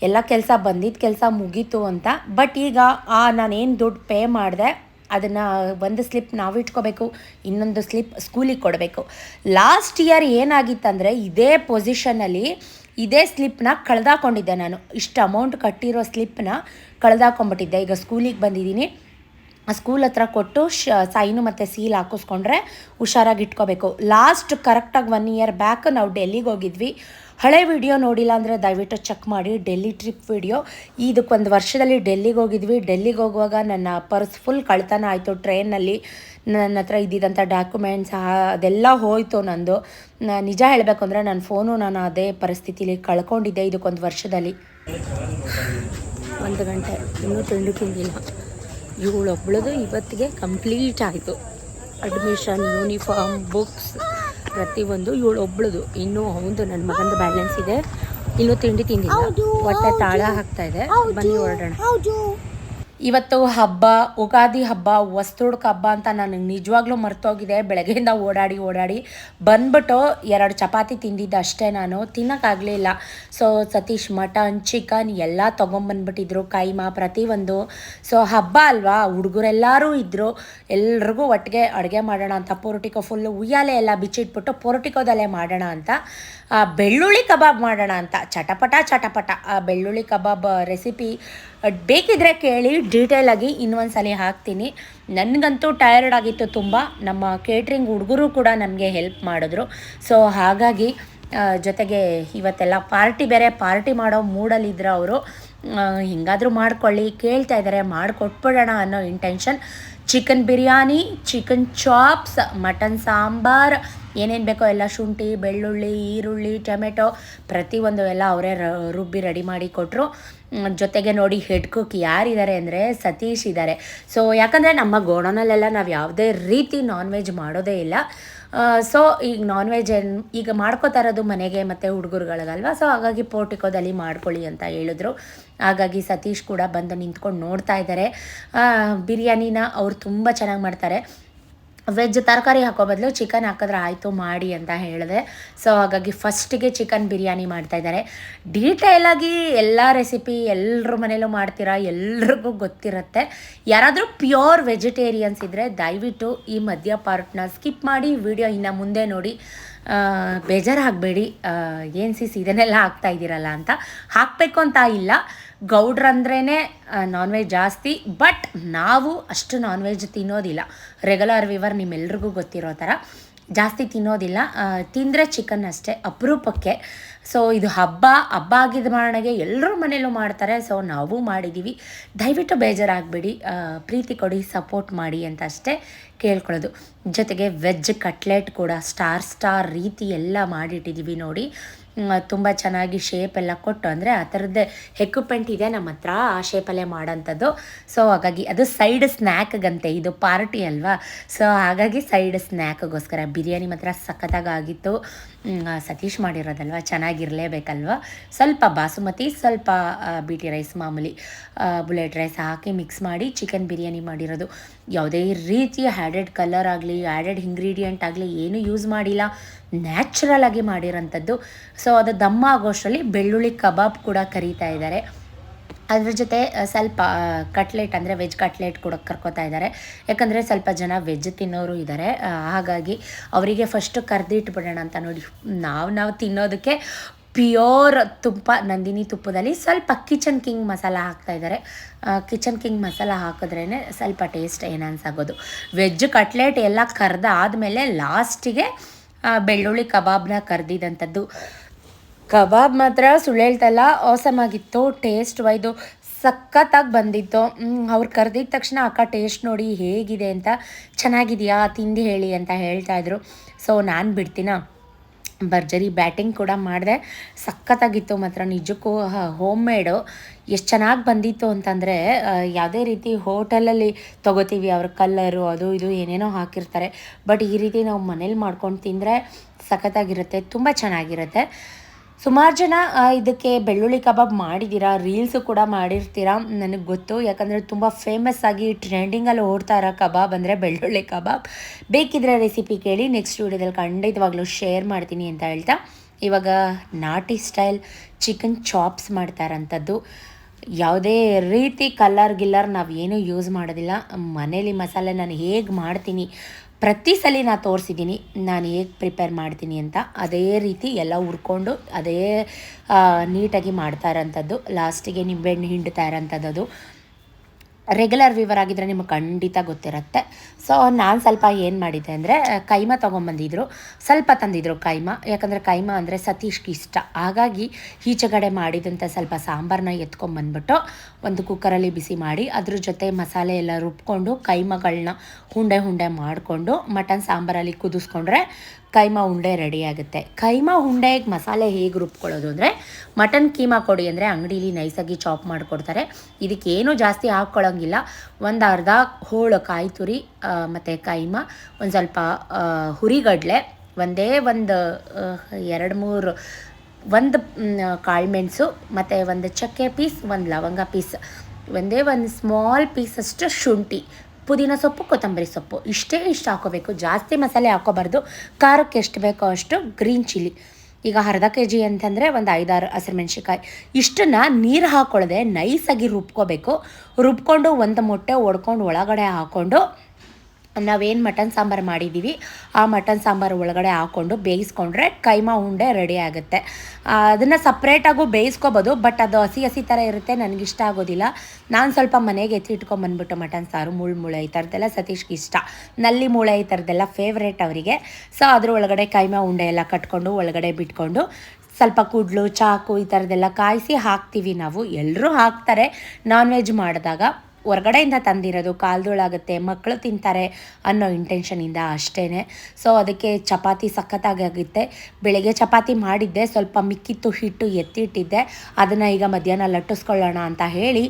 ಎಲ್ಲ ಕೆಲಸ ಬಂದಿದ್ದ ಕೆಲಸ ಮುಗೀತು ಅಂತ. ಬಟ್ ಈಗ, ಆ, ನಾನೇನು ದುಡ್ಡು ಪೇ ಮಾಡಿದೆ, ಅದನ್ನು ಒಂದು ಸ್ಲಿಪ್ ನಾವು ಇಟ್ಕೋಬೇಕು, ಇನ್ನೊಂದು ಸ್ಲಿಪ್ ಸ್ಕೂಲಿಗೆ ಕೊಡಬೇಕು. ಲಾಸ್ಟ್ ಇಯರ್ ಏನಾಗಿತ್ತಂದರೆ, ಇದೇ ಪೊಸಿಷನಲ್ಲಿ ಇದೇ ಸ್ಲಿಪ್ನ ಕಳೆದಾಕೊಂಡಿದ್ದೆ ನಾನು. ಇಷ್ಟು ಅಮೌಂಟ್ ಕಟ್ಟಿರೋ ಸ್ಲಿಪ್ನ ಕಳೆದಾಕೊಂಡ್ಬಿಟ್ಟಿದ್ದೆ. ಈಗ ಸ್ಕೂಲಿಗೆ ಬಂದಿದ್ದೀನಿ. ಸ್ಕೂಲ್ ಹತ್ರ ಕೊಟ್ಟು ಶ, ಸೈನು ಮತ್ತು ಸೀಲ್ ಹಾಕಿಸ್ಕೊಂಡ್ರೆ ಹುಷಾರಾಗಿ ಇಟ್ಕೋಬೇಕು. ಲಾಸ್ಟ್ ಕರೆಕ್ಟಾಗಿ ಒನ್ ಇಯರ್ ಬ್ಯಾಕ್ ನಾವು ಡೆಲ್ಲಿಗೆ ಹೋಗಿದ್ವಿ. ಹಳೆ ವಿಡಿಯೋ ನೋಡಿಲ್ಲ ಅಂದರೆ ದಯವಿಟ್ಟು ಚೆಕ್ ಮಾಡಿ ಡೆಲ್ಲಿ ಟ್ರಿಪ್ ವಿಡಿಯೋ ಇದಕ್ಕೊಂದು ವರ್ಷದಲ್ಲಿ ಡೆಲ್ಲಿಗೆ ಹೋಗಿದ್ವಿ. ಡೆಲ್ಲಿಗೆ ಹೋಗುವಾಗ ನನ್ನ ಪರ್ಸ್ ಫುಲ್ ಕಳ್ತನ ಆಯಿತು. ಟ್ರೈನಲ್ಲಿ ನನ್ನ ಹತ್ರ ಇದ್ದಿದ್ದಂಥ ಡಾಕ್ಯುಮೆಂಟ್ಸ್ ಅದೆಲ್ಲ ಹೋಯಿತು ನಂದು. ನಿಜ ಹೇಳಬೇಕು ಅಂದರೆ ನನ್ನ ಫೋನು ನಾನು ಅದೇ ಪರಿಸ್ಥಿತಿಲಿ ಕಳ್ಕೊಂಡಿದ್ದೆ ಇದಕ್ಕೊಂದು ವರ್ಷದಲ್ಲಿ. ಒಂದು ಗಂಟೆ, ಇನ್ನೂ ತಿಂಡಿ ತಿಂದಿಲ್ಲ. ಇವಳೊಬ್ಳದು ಇವತ್ತಿಗೆ ಕಂಪ್ಲೀಟ್ ಆಯಿತು. ಅಡ್ಮಿಷನ್ ಯೂನಿಫಾರ್ಮ್ ಬುಕ್ಸ್ ಪ್ರತಿಯೊಂದು ಇವಳೊಬ್ಳದು. ಇನ್ನೂ ಅವನದು ನನ್ನ ಮಗಂದು ಬ್ಯಾಲೆನ್ಸ್ ಇದೆ. ಇನ್ನೂ ತಿಂಡಿ ತಿಂದಿಲ್ಲ. ಹೊಟ್ಟೆ ತಾಳ ಹಾಕ್ತಾ ಇದೆ. ಬನ್ನಿ ಹೊರಡೋಣ. ಇವತ್ತು ಹಬ್ಬ, ಉಗಾದಿ ಹಬ್ಬ, ವಸ್ತುಡ್ಕ ಹಬ್ಬ ಅಂತ ನನಗೆ ನಿಜವಾಗ್ಲೂ ಮರ್ತೋಗಿದೆ. ಬೆಳಗ್ಗೆಯಿಂದ ಓಡಾಡಿ ಓಡಾಡಿ ಬಂದ್ಬಿಟ್ಟು ಎರಡು ಚಪಾತಿ ತಿಂದಿದ್ದೆ ಅಷ್ಟೇ ನಾನು. ತಿನ್ನೋಕ್ಕಾಗಲಿಲ್ಲ ಸೊ ಸತೀಶ್, ಮಟನ್ ಚಿಕನ್ ಎಲ್ಲ ತೊಗೊಂಬಂದ್ಬಿಟ್ಟಿದ್ರು, ಕೈಮಾ ಪ್ರತಿಯೊಂದು. ಸೊ ಹಬ್ಬ ಅಲ್ವಾ? ಹುಡುಗರೆಲ್ಲರೂ ಇದ್ದರು ಎಲ್ರಿಗೂ ಒಟ್ಟಿಗೆ ಅಡುಗೆ ಮಾಡೋಣ ಅಂತ, ಪೊರಟಿಕೋ ಫುಲ್ಲು ಉಯ್ಯಾಲೆ ಎಲ್ಲ ಬಿಚ್ಚಿಟ್ಬಿಟ್ಟು ಪೊರಟಿಕೋದಲ್ಲೇ ಮಾಡೋಣ ಅಂತ ಬೆಳ್ಳುಳ್ಳಿ ಕಬಾಬ್ ಮಾಡೋಣ ಅಂತ. ಚಟಪಟ ಚಟಪಟ. ಆ, ಬೆಳ್ಳುಳ್ಳಿ ಕಬಾಬ್ ರೆಸಿಪಿ ಬೇಕಿದ್ರೆ ಕೇಳಿ ಡೀಟೇಲಾಗಿ ಇನ್ನೊಂದು ಸಲ ಹಾಕ್ತೀನಿ. ನನಗಂತೂ ಟಯರ್ಡ್ ಆಗಿತ್ತು ತುಂಬ. ನಮ್ಮ ಕೇಟ್ರಿಂಗ್ ಹುಡುಗರು ಕೂಡ ನಮಗೆ ಹೆಲ್ಪ್ ಮಾಡಿದ್ರು. ಸೊ ಹಾಗಾಗಿ ಜೊತೆಗೆ ಇವತ್ತೆಲ್ಲ ಪಾರ್ಟಿ ಬೇರೆ ಪಾರ್ಟಿ ಮಾಡೋ ಮೂಡಲ್ಲಿದ್ರು ಅವರು. ಹಿಂಗಾದರೂ ಮಾಡ್ಕೊಳ್ಳಿ, ಕೇಳ್ತಾ ಇದ್ದಾರೆ ಮಾಡಿಕೊಟ್ಬಿಡೋಣ ಅನ್ನೋ intention chicken biryani chicken chops mutton sambar ಏನೇನು ಬೇಕೋ ಎಲ್ಲ ಶುಂಠಿ, ಬೆಳ್ಳುಳ್ಳಿ, ಈರುಳ್ಳಿ, ಟೊಮೆಟೊ ಪ್ರತಿಯೊಂದು ಎಲ್ಲ ಅವರೇ ರುಬ್ಬಿ ರೆಡಿ ಮಾಡಿ ಕೊಟ್ಟರು ಜೊತೆಗೆ ನೋಡಿ ಹೆಡ್ ಕುಕ್ ಯಾರಿದ್ದಾರೆ ಅಂದರೆ ಸತೀಶ್ ಇದ್ದಾರೆ. ಸೊ ಯಾಕಂದರೆ ನಮ್ಮ ಗೋಡೌನಲ್ಲೆಲ್ಲ ನಾವು ಯಾವುದೇ ರೀತಿ ನಾನ್ ವೆಜ್ ಮಾಡೋದೇ ಇಲ್ಲ. ಸೊ ಈಗ ನಾನ್ ವೆಜ್ ಈಗ ಮಾಡ್ಕೋತಾ ಇರೋದು ಮನೆಗೆ ಮತ್ತು ಹುಡುಗರುಗಳಿಗಲ್ವ? ಸೊ ಹಾಗಾಗಿ ಪೋರ್ಟಿಕೋದಲ್ಲಿ ಮಾಡ್ಕೊಳ್ಳಿ ಅಂತ ಹೇಳಿದ್ರು. ಹಾಗಾಗಿ ಸತೀಶ್ ಕೂಡ ಬಂದು ನಿಂತ್ಕೊಂಡು ನೋಡ್ತಾ ಇದ್ದಾರೆ. ಬಿರಿಯಾನಿನ ಅವ್ರು ತುಂಬ ಚೆನ್ನಾಗಿ ಮಾಡ್ತಾರೆ. ವೆಜ್ ತರಕಾರಿ ಹಾಕೋ ಬದಲು ಚಿಕನ್ ಹಾಕಿದ್ರೆ ಆಯಿತು, ಮಾಡಿ ಅಂತ ಹೇಳಿದೆ. ಸೊ ಹಾಗಾಗಿ ಫಸ್ಟಿಗೆ ಚಿಕನ್ ಬಿರಿಯಾನಿ ಮಾಡ್ತಾ ಇದ್ದಾರೆ. ಡೀಟೇಲಾಗಿ ಎಲ್ಲ ರೆಸಿಪಿ ಎಲ್ಲರ ಮನೇಲೂ ಮಾಡ್ತೀರಾ, ಎಲ್ರಿಗೂ ಗೊತ್ತಿರುತ್ತೆ. ಯಾರಾದರೂ ಪ್ಯೂರ್ ವೆಜಿಟೇರಿಯನ್ಸ್ ಇದ್ದರೆ ದಯವಿಟ್ಟು ಈ ಮಧ್ಯ ಪಾರ್ಟ್ನ ಸ್ಕಿಪ್ ಮಾಡಿ ವಿಡಿಯೋ ಇನ್ನು ಮುಂದೆ ನೋಡಿ. ಬೇಜಾರಾಗಬೇಡಿ. ಏನು ಸಿಸ್ ಇದನ್ನೆಲ್ಲ ಹಾಕ್ತಾ ಇದ್ದೀರಲ್ಲ ಅಂತ. ಹಾಕಬೇಕು ಅಂತ ಇಲ್ಲ. ಗೌಡ್ರಂದ್ರೇ ನಾನ್ ವೆಜ್ ಜಾಸ್ತಿ. ಬಟ್ ನಾವು ಅಷ್ಟು ನಾನ್ ವೆಜ್ ತಿನ್ನೋದಿಲ್ಲ. ರೆಗ್ಯುಲರ್ ವಿವರ್ ನಿಮ್ಮೆಲ್ರಿಗೂ ಗೊತ್ತಿರೋ ಥರ. ಜಾಸ್ತಿ ತಿನ್ನೋದಿಲ್ಲ. ತಿಂದರೆ ಚಿಕನ್ ಅಷ್ಟೇ, ಅಪರೂಪಕ್ಕೆ. ಸೊ ಇದು ಹಬ್ಬ ಹಬ್ಬ ಆಗಿದ ಮಾರಣಗೆ ಎಲ್ಲರೂ ಮನೇಲೂ ಮಾಡ್ತಾರೆ. ಸೊ ನಾವು ಮಾಡಿದ್ದೀವಿ ದಯವಿಟ್ಟು ಬೇಜಾರಾಗಬೇಡಿ. ಪ್ರೀತಿ ಕೊಡಿ ಸಪೋರ್ಟ್ ಮಾಡಿ ಅಂತ ಅಷ್ಟೇ ಕೇಳ್ಕೊಳ್ಳೋದು. ಜೊತೆಗೆ ವೆಜ್ ಕಟ್ಲೆಟ್ ಕೂಡ ಸ್ಟಾರ್ ಸ್ಟಾರ್ ರೀತಿ ಎಲ್ಲ ಮಾಡಿಟ್ಟಿದ್ದೀವಿ ನೋಡಿ. ತುಂಬ ಚೆನ್ನಾಗಿ ಶೇಪೆಲ್ಲ ಕೊಟ್ಟು, ಅಂದರೆ ಆ ಥರದ್ದೇ ಎಕ್ವಿಪ್ಮೆಂಟ್ ಇದೆ ನಮ್ಮ ಹತ್ರ, ಆ ಶೇಪಲ್ಲೇ ಮಾಡೋಂಥದ್ದು. ಸೊ ಹಾಗಾಗಿ ಅದು ಸೈಡ್ ಸ್ನ್ಯಾಕ್ಗಂತೆ ಇದು ಪಾರ್ಟಿ ಅಲ್ವಾ? ಸೊ ಹಾಗಾಗಿ ಸೈಡ್ ಸ್ನ್ಯಾಕ್ಗೋಸ್ಕರ ಬಿರಿಯಾನಿ ಮಾತ್ರ ಸಖತ್ತಾಗಿತ್ತು ಸತೀಶ್ ಮಾಡಿರೋದಲ್ವ? ಚೆನ್ನಾಗಿರಲೇಬೇಕಲ್ವ? ಸ್ವಲ್ಪ ಬಾಸುಮತಿ, ಸ್ವಲ್ಪ ಬಿ ಟಿ ರೈಸ್ ಮಾಮೂಲಿ ಬುಲೆಟ್ ರೈಸ್ ಹಾಕಿ ಮಿಕ್ಸ್ ಮಾಡಿ ಚಿಕನ್ ಬಿರಿಯಾನಿ ಮಾಡಿರೋದು. ಯಾವುದೇ ರೀತಿಯ ಆ್ಯಡೆಡ್ ಕಲರ್ ಆಗಲಿ ಆ್ಯಡೆಡ್ ಇಂಗ್ರೀಡಿಯೆಂಟ್ ಆಗಲಿ ಏನೂ ಯೂಸ್ ಮಾಡಿಲ್ಲ. ನ್ಯಾಚುರಲ್ ಆಗಿ ಮಾಡಿರೋಂಥದ್ದು. ಸೊ ಅದು ದಮ್ಮ ಆಗೋಷ್ಟರಲ್ಲಿ ಬೆಳ್ಳುಳ್ಳಿ ಕಬಾಬ್ ಕೂಡ ಕರೀತಾ ಇದ್ದಾರೆ. ಅದ್ರ ಜೊತೆ ಸ್ವಲ್ಪ ಕಟ್ಲೆಟ್ ಅಂದರೆ ವೆಜ್ ಕಟ್ಲೆಟ್ ಕೂಡ ಕರ್ಕೋತಾ ಇದ್ದಾರೆ. ಯಾಕಂದರೆ ಸ್ವಲ್ಪ ಜನ ವೆಜ್ ತಿನ್ನೋರು ಇದ್ದಾರೆ ಹಾಗಾಗಿ ಅವರಿಗೆ ಫಸ್ಟು ಕರೆದಿಟ್ಬಿಡೋಣ ಅಂತ ನೋಡಿ. ನಾವು ನಾವು ತಿನ್ನೋದಕ್ಕೆ ಪ್ಯೂರ್ ತುಪ್ಪ, ನಂದಿನಿ ತುಪ್ಪದಲ್ಲಿ ಸ್ವಲ್ಪ ಕಿಚನ್ ಕಿಂಗ್ ಮಸಾಲ ಹಾಕ್ತಾ ಇದ್ದಾರೆ. ಕಿಚನ್ ಕಿಂಗ್ ಮಸಾಲ ಹಾಕಿದ್ರೇ ಸ್ವಲ್ಪ ಟೇಸ್ಟ್ ಏನನ್ಸಾಗೋದು ವೆಜ್ ಕಟ್ಲೆಟ್ ಎಲ್ಲ ಕರೆದಾದಮೇಲೆ ಲಾಸ್ಟಿಗೆ ಬೆಳ್ಳುಳ್ಳಿ ಕಬಾಬ್ನ ಕರೆದಿದ್ದಂಥದ್ದು ಕಬಾಬ್ ಮಾತ್ರ ಸುಳ್ಳು ಹೇಳ್ತಲ್ಲ awesome ಆಗಿತ್ತು ಟೇಸ್ಟ್ ವೈದು ಸಖತ್ತಾಗಿ ಬಂದಿತ್ತು. ಅವ್ರು ಕರೆದಿದ್ದ ತಕ್ಷಣ ಅಕ್ಕ ಟೇಸ್ಟ್ ನೋಡಿ ಹೇಗಿದೆ ಅಂತ, ಚೆನ್ನಾಗಿದೆಯಾ ತಿಂದು ಹೇಳಿ ಅಂತ ಹೇಳ್ತಾಯಿದ್ರು ಸೊ ನಾನು ಬಿಡ್ತೀನ? ಭರ್ಜರಿ ಬ್ಯಾಟಿಂಗ್ ಕೂಡ ಮಾಡಿದೆ. ಸಖತ್ತಾಗಿತ್ತು ಮಾತ್ರ, ನಿಜಕ್ಕೂ ಹೋಮ್ ಮೇಡು ಎಷ್ಟು ಚೆನ್ನಾಗಿ ಬಂದಿತ್ತು ಅಂತಂದರೆ ಯಾವುದೇ ರೀತಿ ಹೋಟೆಲಲ್ಲಿ ತೊಗೋತೀವಿ, ಅವ್ರ ಕಲ್ಲರು, ಅದು ಇದು, ಏನೇನೋ ಹಾಕಿರ್ತಾರೆ. ಬಟ್ ಈ ರೀತಿ ನಾವು ಮನೇಲಿ ಮಾಡ್ಕೊಂಡು ತಿಂದರೆ ಸಖತ್ತಾಗಿರುತ್ತೆ, ತುಂಬ ಚೆನ್ನಾಗಿರುತ್ತೆ. ಸುಮಾರು ಜನ ಇದಕ್ಕೆ ಬೆಳ್ಳುಳ್ಳಿ ಕಬಾಬ್ ಮಾಡಿದ್ದೀರಾ ರೀಲ್ಸು ಕೂಡ ಮಾಡಿರ್ತೀರಾ? ನನಗೆ ಗೊತ್ತು. ಯಾಕಂದರೆ ತುಂಬ ಫೇಮಸ್ ಆಗಿ ಟ್ರೆಂಡಿಂಗಲ್ಲಿ ಓಡ್ತಾ ಇರೋ ಕಬಾಬ್ ಅಂದರೆ ಬೆಳ್ಳುಳ್ಳಿ ಕಬಾಬ್. ಬೇಕಿದ್ರೆ ರೆಸಿಪಿ ಕೇಳಿ ನೆಕ್ಸ್ಟ್ ವೀಡಿಯೋದಲ್ಲಿ ಖಂಡಿತವಾಗ್ಲೂ ಶೇರ್ ಮಾಡ್ತೀನಿ ಅಂತ ಹೇಳ್ತಾ. ಇವಾಗ ನಾಟಿ ಸ್ಟೈಲ್ ಚಿಕನ್ ಚಾಪ್ಸ್ ಮಾಡ್ತಾ ಇರೋಂಥದ್ದು. ಯಾವುದೇ ರೀತಿ ಕಲ್ಲರ್ ಗಿಲ್ಲರ್ ನಾವು ಏನೂ ಯೂಸ್ ಮಾಡೋದಿಲ್ಲ. ಮನೇಲಿ ಮಸಾಲೆ ನಾನು ಹೇಗೆ ಮಾಡ್ತೀನಿ, ಪ್ರತಿ ಸಲ ನಾನು ತೋರಿಸಿದ್ದೀನಿ, ನಾನು ಹೇಗೆ ಪ್ರಿಪೇರ್ ಮಾಡ್ತೀನಿ ಅಂತ ಅದೇ ರೀತಿ ಎಲ್ಲ ಹುರ್ಕೊಂಡು ಅದೇ ನೀಟಾಗಿ ಮಾಡ್ತಾ ಇರೋಂಥದ್ದು. ಲಾಸ್ಟಿಗೆ ನಿಂಬೆಹಣ್ಣು ಹಿಂಡ್ತಾ ಇರೋಂಥದ್ದು ರೆಗ್ಯುಲರ್ ವ್ಯೂವರ್ ಆಗಿದ್ದರೆ ನಿಮಗೆ ಖಂಡಿತ ಗೊತ್ತಿರುತ್ತೆ. ಸೊ ನಾನು ಸ್ವಲ್ಪ ಏನು ಮಾಡಿದ್ದೆ ಅಂದರೆ ಕೈಮಾ ತೊಗೊಂಬಂದಿದ್ರು. ಸ್ವಲ್ಪ ತಂದಿದ್ರು ಕೈಮಾ. ಯಾಕಂದರೆ ಕೈಮಾ ಅಂದರೆ ಸತೀಶ್ಗೆ ಇಷ್ಟ. ಹಾಗಾಗಿ ಈಚೆಗಡೆ ಮಾಡಿದಂಥ ಸ್ವಲ್ಪ ಸಾಂಬಾರನ್ನ ಎತ್ಕೊಂಬಂದ್ಬಿಟ್ಟು ಒಂದು ಕುಕ್ಕರಲ್ಲಿ ಬಿಸಿ ಮಾಡಿ, ಅದ್ರ ಜೊತೆ ಮಸಾಲೆ ಎಲ್ಲ ರುಬ್ಕೊಂಡು ಕೈಮಗಳನ್ನ ಹುಂಡೆ ಹುಂಡೆ ಮಾಡಿಕೊಂಡು ಮಟನ್ ಸಾಂಬಾರಲ್ಲಿ ಕುದಿಸ್ಕೊಂಡ್ರೆ ಕೈಮಾ ಉಂಡೆ ರೆಡಿ ಆಗುತ್ತೆ. ಕೈಮಾ ಉಂಡೆಗೆ ಮಸಾಲೆ ಹೇಗೆ ರುಬ್ಕೊಳ್ಳೋದು ಅಂದರೆ, ಮಟನ್ ಕೀಮಾ ಕೊಡಿ ಅಂದರೆ ಅಂಗಡೀಲಿ ನೈಸಾಗಿ ಚಾಪ್ ಮಾಡಿಕೊಡ್ತಾರೆ. ಇದಕ್ಕೇನು ಜಾಸ್ತಿ ಹಾಕ್ಕೊಳ್ಳೋಂಗಿಲ್ಲ ಒಂದು ಅರ್ಧ ಹೋಳು ಕಾಯಿ ತುರಿ ಮತ್ತು ಕೈಮಾ, ಒಂದು ಸ್ವಲ್ಪ ಹುರಿಗಡಲೆ, ಒಂದೇ ಒಂದು ಎರಡು ಮೂರು, ಒಂದು ಕಾಳುಮೆಣಸು ಮತ್ತು ಒಂದು ಚಕ್ಕೆ ಪೀಸ್ ಒಂದು ಲವಂಗ ಪೀಸ್ ಒಂದೇ ಒಂದು ಸ್ಮಾಲ್ ಪೀಸಷ್ಟು ಶುಂಠಿ. ಪುದೀನ ಸೊಪ್ಪು, ಕೊತ್ತಂಬರಿ ಸೊಪ್ಪು. ಇಷ್ಟೇ ಇಷ್ಟು ಹಾಕೋಬೇಕು. ಜಾಸ್ತಿ ಮಸಾಲೆ ಹಾಕೋಬಾರ್ದು. ಖಾರಕ್ಕೆ ಎಷ್ಟು ಬೇಕೋ ಅಷ್ಟು ಗ್ರೀನ್ ಚಿಲ್ಲಿ. ಈಗ ಅರ್ಧ ಕೆ ಜಿ ಅಂತಂದರೆ ಒಂದು ಐದಾರು ಹಸಿರುಮೆಣ್ಸಿಕಾಯಿ ಇಷ್ಟನ್ನು ನೀರು ಹಾಕೊಳ್ಳದೆ ನೈಸಾಗಿ ರುಬ್ಕೋಬೇಕು. ರುಬ್ಕೊಂಡು ಒಂದು ಮೊಟ್ಟೆ ಒಡ್ಕೊಂಡು ಒಳಗಡೆ ಹಾಕ್ಕೊಂಡು ನಾವೇನು ಮಟನ್ ಸಾಂಬಾರು ಮಾಡಿದ್ದೀವಿ ಆ ಮಟನ್ ಸಾಂಬಾರು ಒಳಗಡೆ ಹಾಕ್ಕೊಂಡು ಬೇಯಿಸ್ಕೊಂಡ್ರೆ ಕೈಮಾ ಉಂಡೆ ರೆಡಿ ಆಗುತ್ತೆ. ಅದನ್ನು ಸಪ್ರೇಟಾಗೂ ಬೇಯಿಸ್ಕೋಬೋದು ಬಟ್ ಅದು ಹಸಿ ಹಸಿ ಥರ ಇರುತ್ತೆ ನನಗಿಷ್ಟ ಆಗೋದಿಲ್ಲ. ನಾನು ಸ್ವಲ್ಪ ಮನೆಗೆ ಎತ್ತಿಟ್ಕೊಂಬಂದ್ಬಿಟ್ಟು ಮಟನ್ ಸಾರು ಮುಳ್ಳು ಮುಳೆ ಈ ಥರದ್ದೆಲ್ಲ ಸತೀಶ್ಗೆ ಇಷ್ಟ. ನಲ್ಲಿ ಮೂಳೆ ಈ ಥರದ್ದೆಲ್ಲ ಫೇವ್ರೇಟ್ ಅವರಿಗೆ. ಸೊ ಅದ್ರ ಒಳಗಡೆ ಕೈಮಾ ಉಂಡೆ ಎಲ್ಲ ಕಟ್ಕೊಂಡು ಒಳಗಡೆ ಬಿಟ್ಕೊಂಡು ಸ್ವಲ್ಪ ಕುಡ್ಲು, ಚಾಕು ಈ ಥರದ್ದೆಲ್ಲ ಕಾಯಿಸಿ ಹಾಕ್ತೀವಿ ನಾವು. ಎಲ್ಲರೂ ಹಾಕ್ತಾರೆ. ನಾನ್ ವೆಜ್ ಮಾಡಿದಾಗ ಹೊರಗಡೆಯಿಂದ ತಂದಿರೋದು, ಕಾಲ್ದೊಳಾಗುತ್ತೆ ಮಕ್ಕಳು ತಿಂತಾರೆ ಅನ್ನೋ ಇಂಟೆನ್ಷನಿಂದ ಅಷ್ಟೇ ಸೊ ಅದಕ್ಕೆ ಚಪಾತಿ ಸಖತ್ತಾಗಿ ಆಗುತ್ತೆ. ಬೆಳಗ್ಗೆ ಚಪಾತಿ ಮಾಡಿದ್ದೆ, ಸ್ವಲ್ಪ ಮಿಕ್ಕಿತ್ತು, ಹಿಟ್ಟು ಎತ್ತಿಟ್ಟಿದ್ದೆ. ಅದನ್ನು ಈಗ ಮಧ್ಯಾಹ್ನ ಲಟ್ಟಿಸ್ಕೊಳ್ಳೋಣ ಅಂತ ಹೇಳಿ,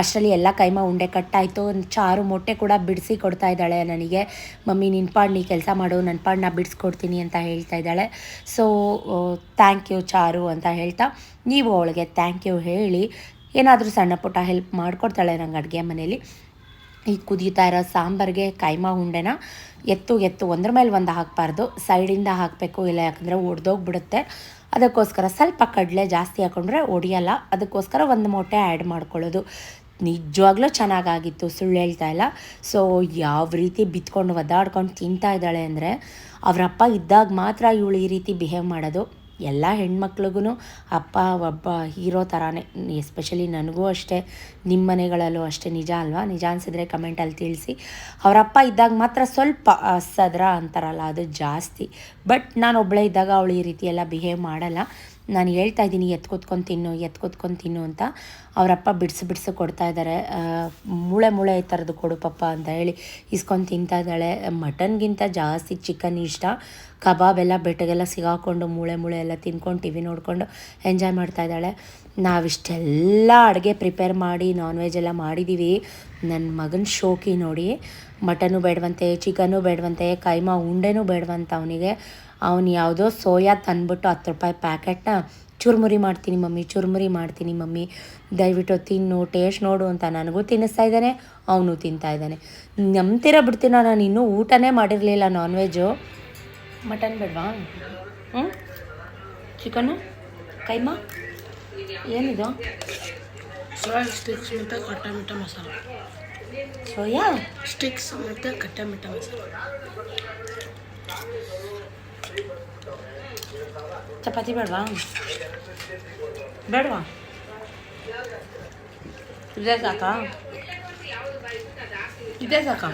ಅಷ್ಟರಲ್ಲಿ ಎಲ್ಲ ಕೈಮ ಉಂಡೆ ಕಟ್ಟಾಯಿತು. ಚಾರು ಮೊಟ್ಟೆ ಕೂಡ ಬಿಡಿಸಿ ಕೊಡ್ತಾ ಇದ್ದಾಳೆ ನನಗೆ. ಮಮ್ಮಿ ನಿನ್ನ ಪಾಡ್ ನೀ ಕೆಲಸ ಮಾಡು ನನ್ನ ಪಾಡ್ ಬಿಡಿಸ್ಕೊಡ್ತೀನಿ ಅಂತ ಹೇಳ್ತಾ ಇದ್ದಾಳೆ. ಸೊ ಥ್ಯಾಂಕ್ ಯು ಚಾರು ಅಂತ ಹೇಳ್ತಾ, ನೀವು ಅವಳಿಗೆ ಥ್ಯಾಂಕ್ ಯು ಹೇಳಿ ಏನಾದರೂ ಸಣ್ಣ ಪುಟ್ಟ ಹೆಲ್ಪ್ ಮಾಡಿಕೊಡ್ತಾಳೆ ನಂಗೆ ಅಡುಗೆ ಮನೇಲಿ. ಈ ಕುದೀತಾ ಇರೋ ಸಾಂಬಾರಿಗೆ ಕೈಮಾ ಉಂಡೆನ ಎತ್ತು ಎತ್ತು ಒಂದ್ರ ಮೇಲೆ ಒಂದು ಹಾಕಬಾರ್ದು. ಸೈಡಿಂದ ಹಾಕಬೇಕು, ಇಲ್ಲ ಯಾಕಂದರೆ ಒಡೆದೋಗ್ಬಿಡುತ್ತೆ. ಅದಕ್ಕೋಸ್ಕರ ಸ್ವಲ್ಪ ಕಡಲೆ ಜಾಸ್ತಿ ಹಾಕೊಂಡ್ರೆ ಒಡೆಯಲ್ಲ. ಅದಕ್ಕೋಸ್ಕರ ಒಂದು ಮೊಟ್ಟೆ ಆ್ಯಡ್ ಮಾಡ್ಕೊಳ್ಳೋದು. ನಿಜವಾಗ್ಲೂ ಚೆನ್ನಾಗಾಗಿತ್ತು ಸುಳ್ಳು ಹೇಳ್ತಾ ಇಲ್ಲ. ಸೊ ಯಾವ ರೀತಿ ಬಿತ್ಕೊಂಡು ಒದ್ದಾಡ್ಕೊಂಡು ತಿಂತಾ ಇದ್ದಾಳೆ ಅಂದರೆ ಅವರಪ್ಪ ಇದ್ದಾಗ ಮಾತ್ರ ಇವಳು ಈ ರೀತಿ ಬಿಹೇವ್ ಮಾಡೋದು. ಎಲ್ಲ ಹೆಣ್ಮಕ್ಳಿಗೂ ಅಪ್ಪ, ಒಬ್ಬ, ಹೀರೋ ಥರಾನೇ ಎಸ್ಪೆಷಲಿ ನನಗೂ ಅಷ್ಟೇ, ನಿಮ್ಮ ಮನೆಗಳಲ್ಲೂ ಅಷ್ಟೇ ನಿಜ ಅಲ್ವಾ? ನಿಜ ಅನಿಸಿದ್ರೆ ಕಮೆಂಟಲ್ಲಿ ತಿಳಿಸಿ. ಅವರಪ್ಪ ಇದ್ದಾಗ ಮಾತ್ರ ಸ್ವಲ್ಪ ಸದ್ರ ಅಂತಾರಲ್ಲ, ಅದು ಜಾಸ್ತಿ. ಬಟ್ ನಾನು ಒಬ್ಬಳೇ ಇದ್ದಾಗ ಅವಳು ಈ ರೀತಿ ಎಲ್ಲ ಬಿಹೇವ್ ಮಾಡಲ್ಲ. ನಾನು ಹೇಳ್ತಾ ಇದ್ದೀನಿ, ಎತ್ಕೊತ್ಕೊಂಡು ತಿನ್ನು ಎತ್ಕೊತ್ಕೊಂಡು ತಿನ್ನು ಅಂತ ಅವರಪ್ಪ ಬಿಡಿಸಿ ಬಿಡಿಸಿ ಕೊಡ್ತಾ ಇದ್ದಾರೆ. ಮೂಳೆ ಮೂಳೆ ಥರದ್ದು ಕೊಡು ಪಪ್ಪ ಅಂತ ಹೇಳಿ ಇಸ್ಕೊಂಡು ತಿಂತಾ ಇದ್ದಾಳೆ. ಮಟನ್ಗಿಂತ ಜಾಸ್ತಿ ಚಿಕನ್ ಇಷ್ಟ. ಕಬಾಬ್ ಎಲ್ಲ ಬೆಟ್ಟಗೆಲ್ಲ ಸಿಗಾಕೊಂಡು ಮೂಳೆ ಮೂಳೆ ಎಲ್ಲ ತಿನ್ಕೊಂಡು ಟಿ ವಿ ನೋಡಿಕೊಂಡು ಎಂಜಾಯ್ ಮಾಡ್ತಾ ಇದ್ದಾಳೆ. ನಾವಿಷ್ಟೆಲ್ಲ ಅಡುಗೆ ಪ್ರಿಪೇರ್ ಮಾಡಿ ನಾನ್ ವೆಜ್ ಎಲ್ಲ ಮಾಡಿದ್ದೀವಿ ನನ್ನ ಮಗನ ಶೋಕಿ ನೋಡಿ, ಮಟನು ಬೇಡವಂತೆ ಚಿಕನು ಬೇಡವಂತೆ, ಕೈಮಾ ಉಂಡೆನೂ ಬೇಡವಂತ ಅವನಿಗೆ. ಅವನು ಯಾವುದೋ ಸೋಯಾ ತಂದ್ಬಿಟ್ಟು ಹತ್ತು ರೂಪಾಯಿ ಪ್ಯಾಕೆಟ್ನ ಚುರುಮುರಿ ಮಾಡ್ತೀನಿ ಮಮ್ಮಿ ಚುರುಮುರಿ ಮಾಡ್ತೀನಿ ಮಮ್ಮಿ. ದಯವಿಟ್ಟು ತಿನ್ನು ಟೇಸ್ಟ್ ನೋಡು ಅಂತ ನನಗೂ ತಿನ್ನಿಸ್ತಾ ಇದ್ದಾನೆ ಅವನು ತಿಂತಾ ಇದ್ದಾನೆ. ನಂಬ್ತಿರ ಬಿಡ್ತೀನೋ ನಾನು ಇನ್ನೂ ಊಟನೇ ಮಾಡಿರಲಿಲ್ಲ ನಾನ್ ವೆಜ್ಜು ಮಟನ್ ಬೇಡವಾ? ಹ್ಞೂ ಚಿಕನು ಕೈಮಾ? ಏನಿದು? ಸೋಯಾ ಸ್ಟಿಕ್ಸ್ ಮತ್ತು ಕಟ್ಟ ಮಿಠ ಮಸಾಲ. ಸೋಯಾ? ಸ್ಟಿಕ್ಸ್ ಮತ್ತು ಕಟ್ಟ ಮಿಠ ಮಸಾಲ. ಚಪಾತಿ ಬೇಡವಾ? ಬೇಡವಾ? ಇದೇ ಸಾಕಾ? ಇದೇ ಸಾಕಾ?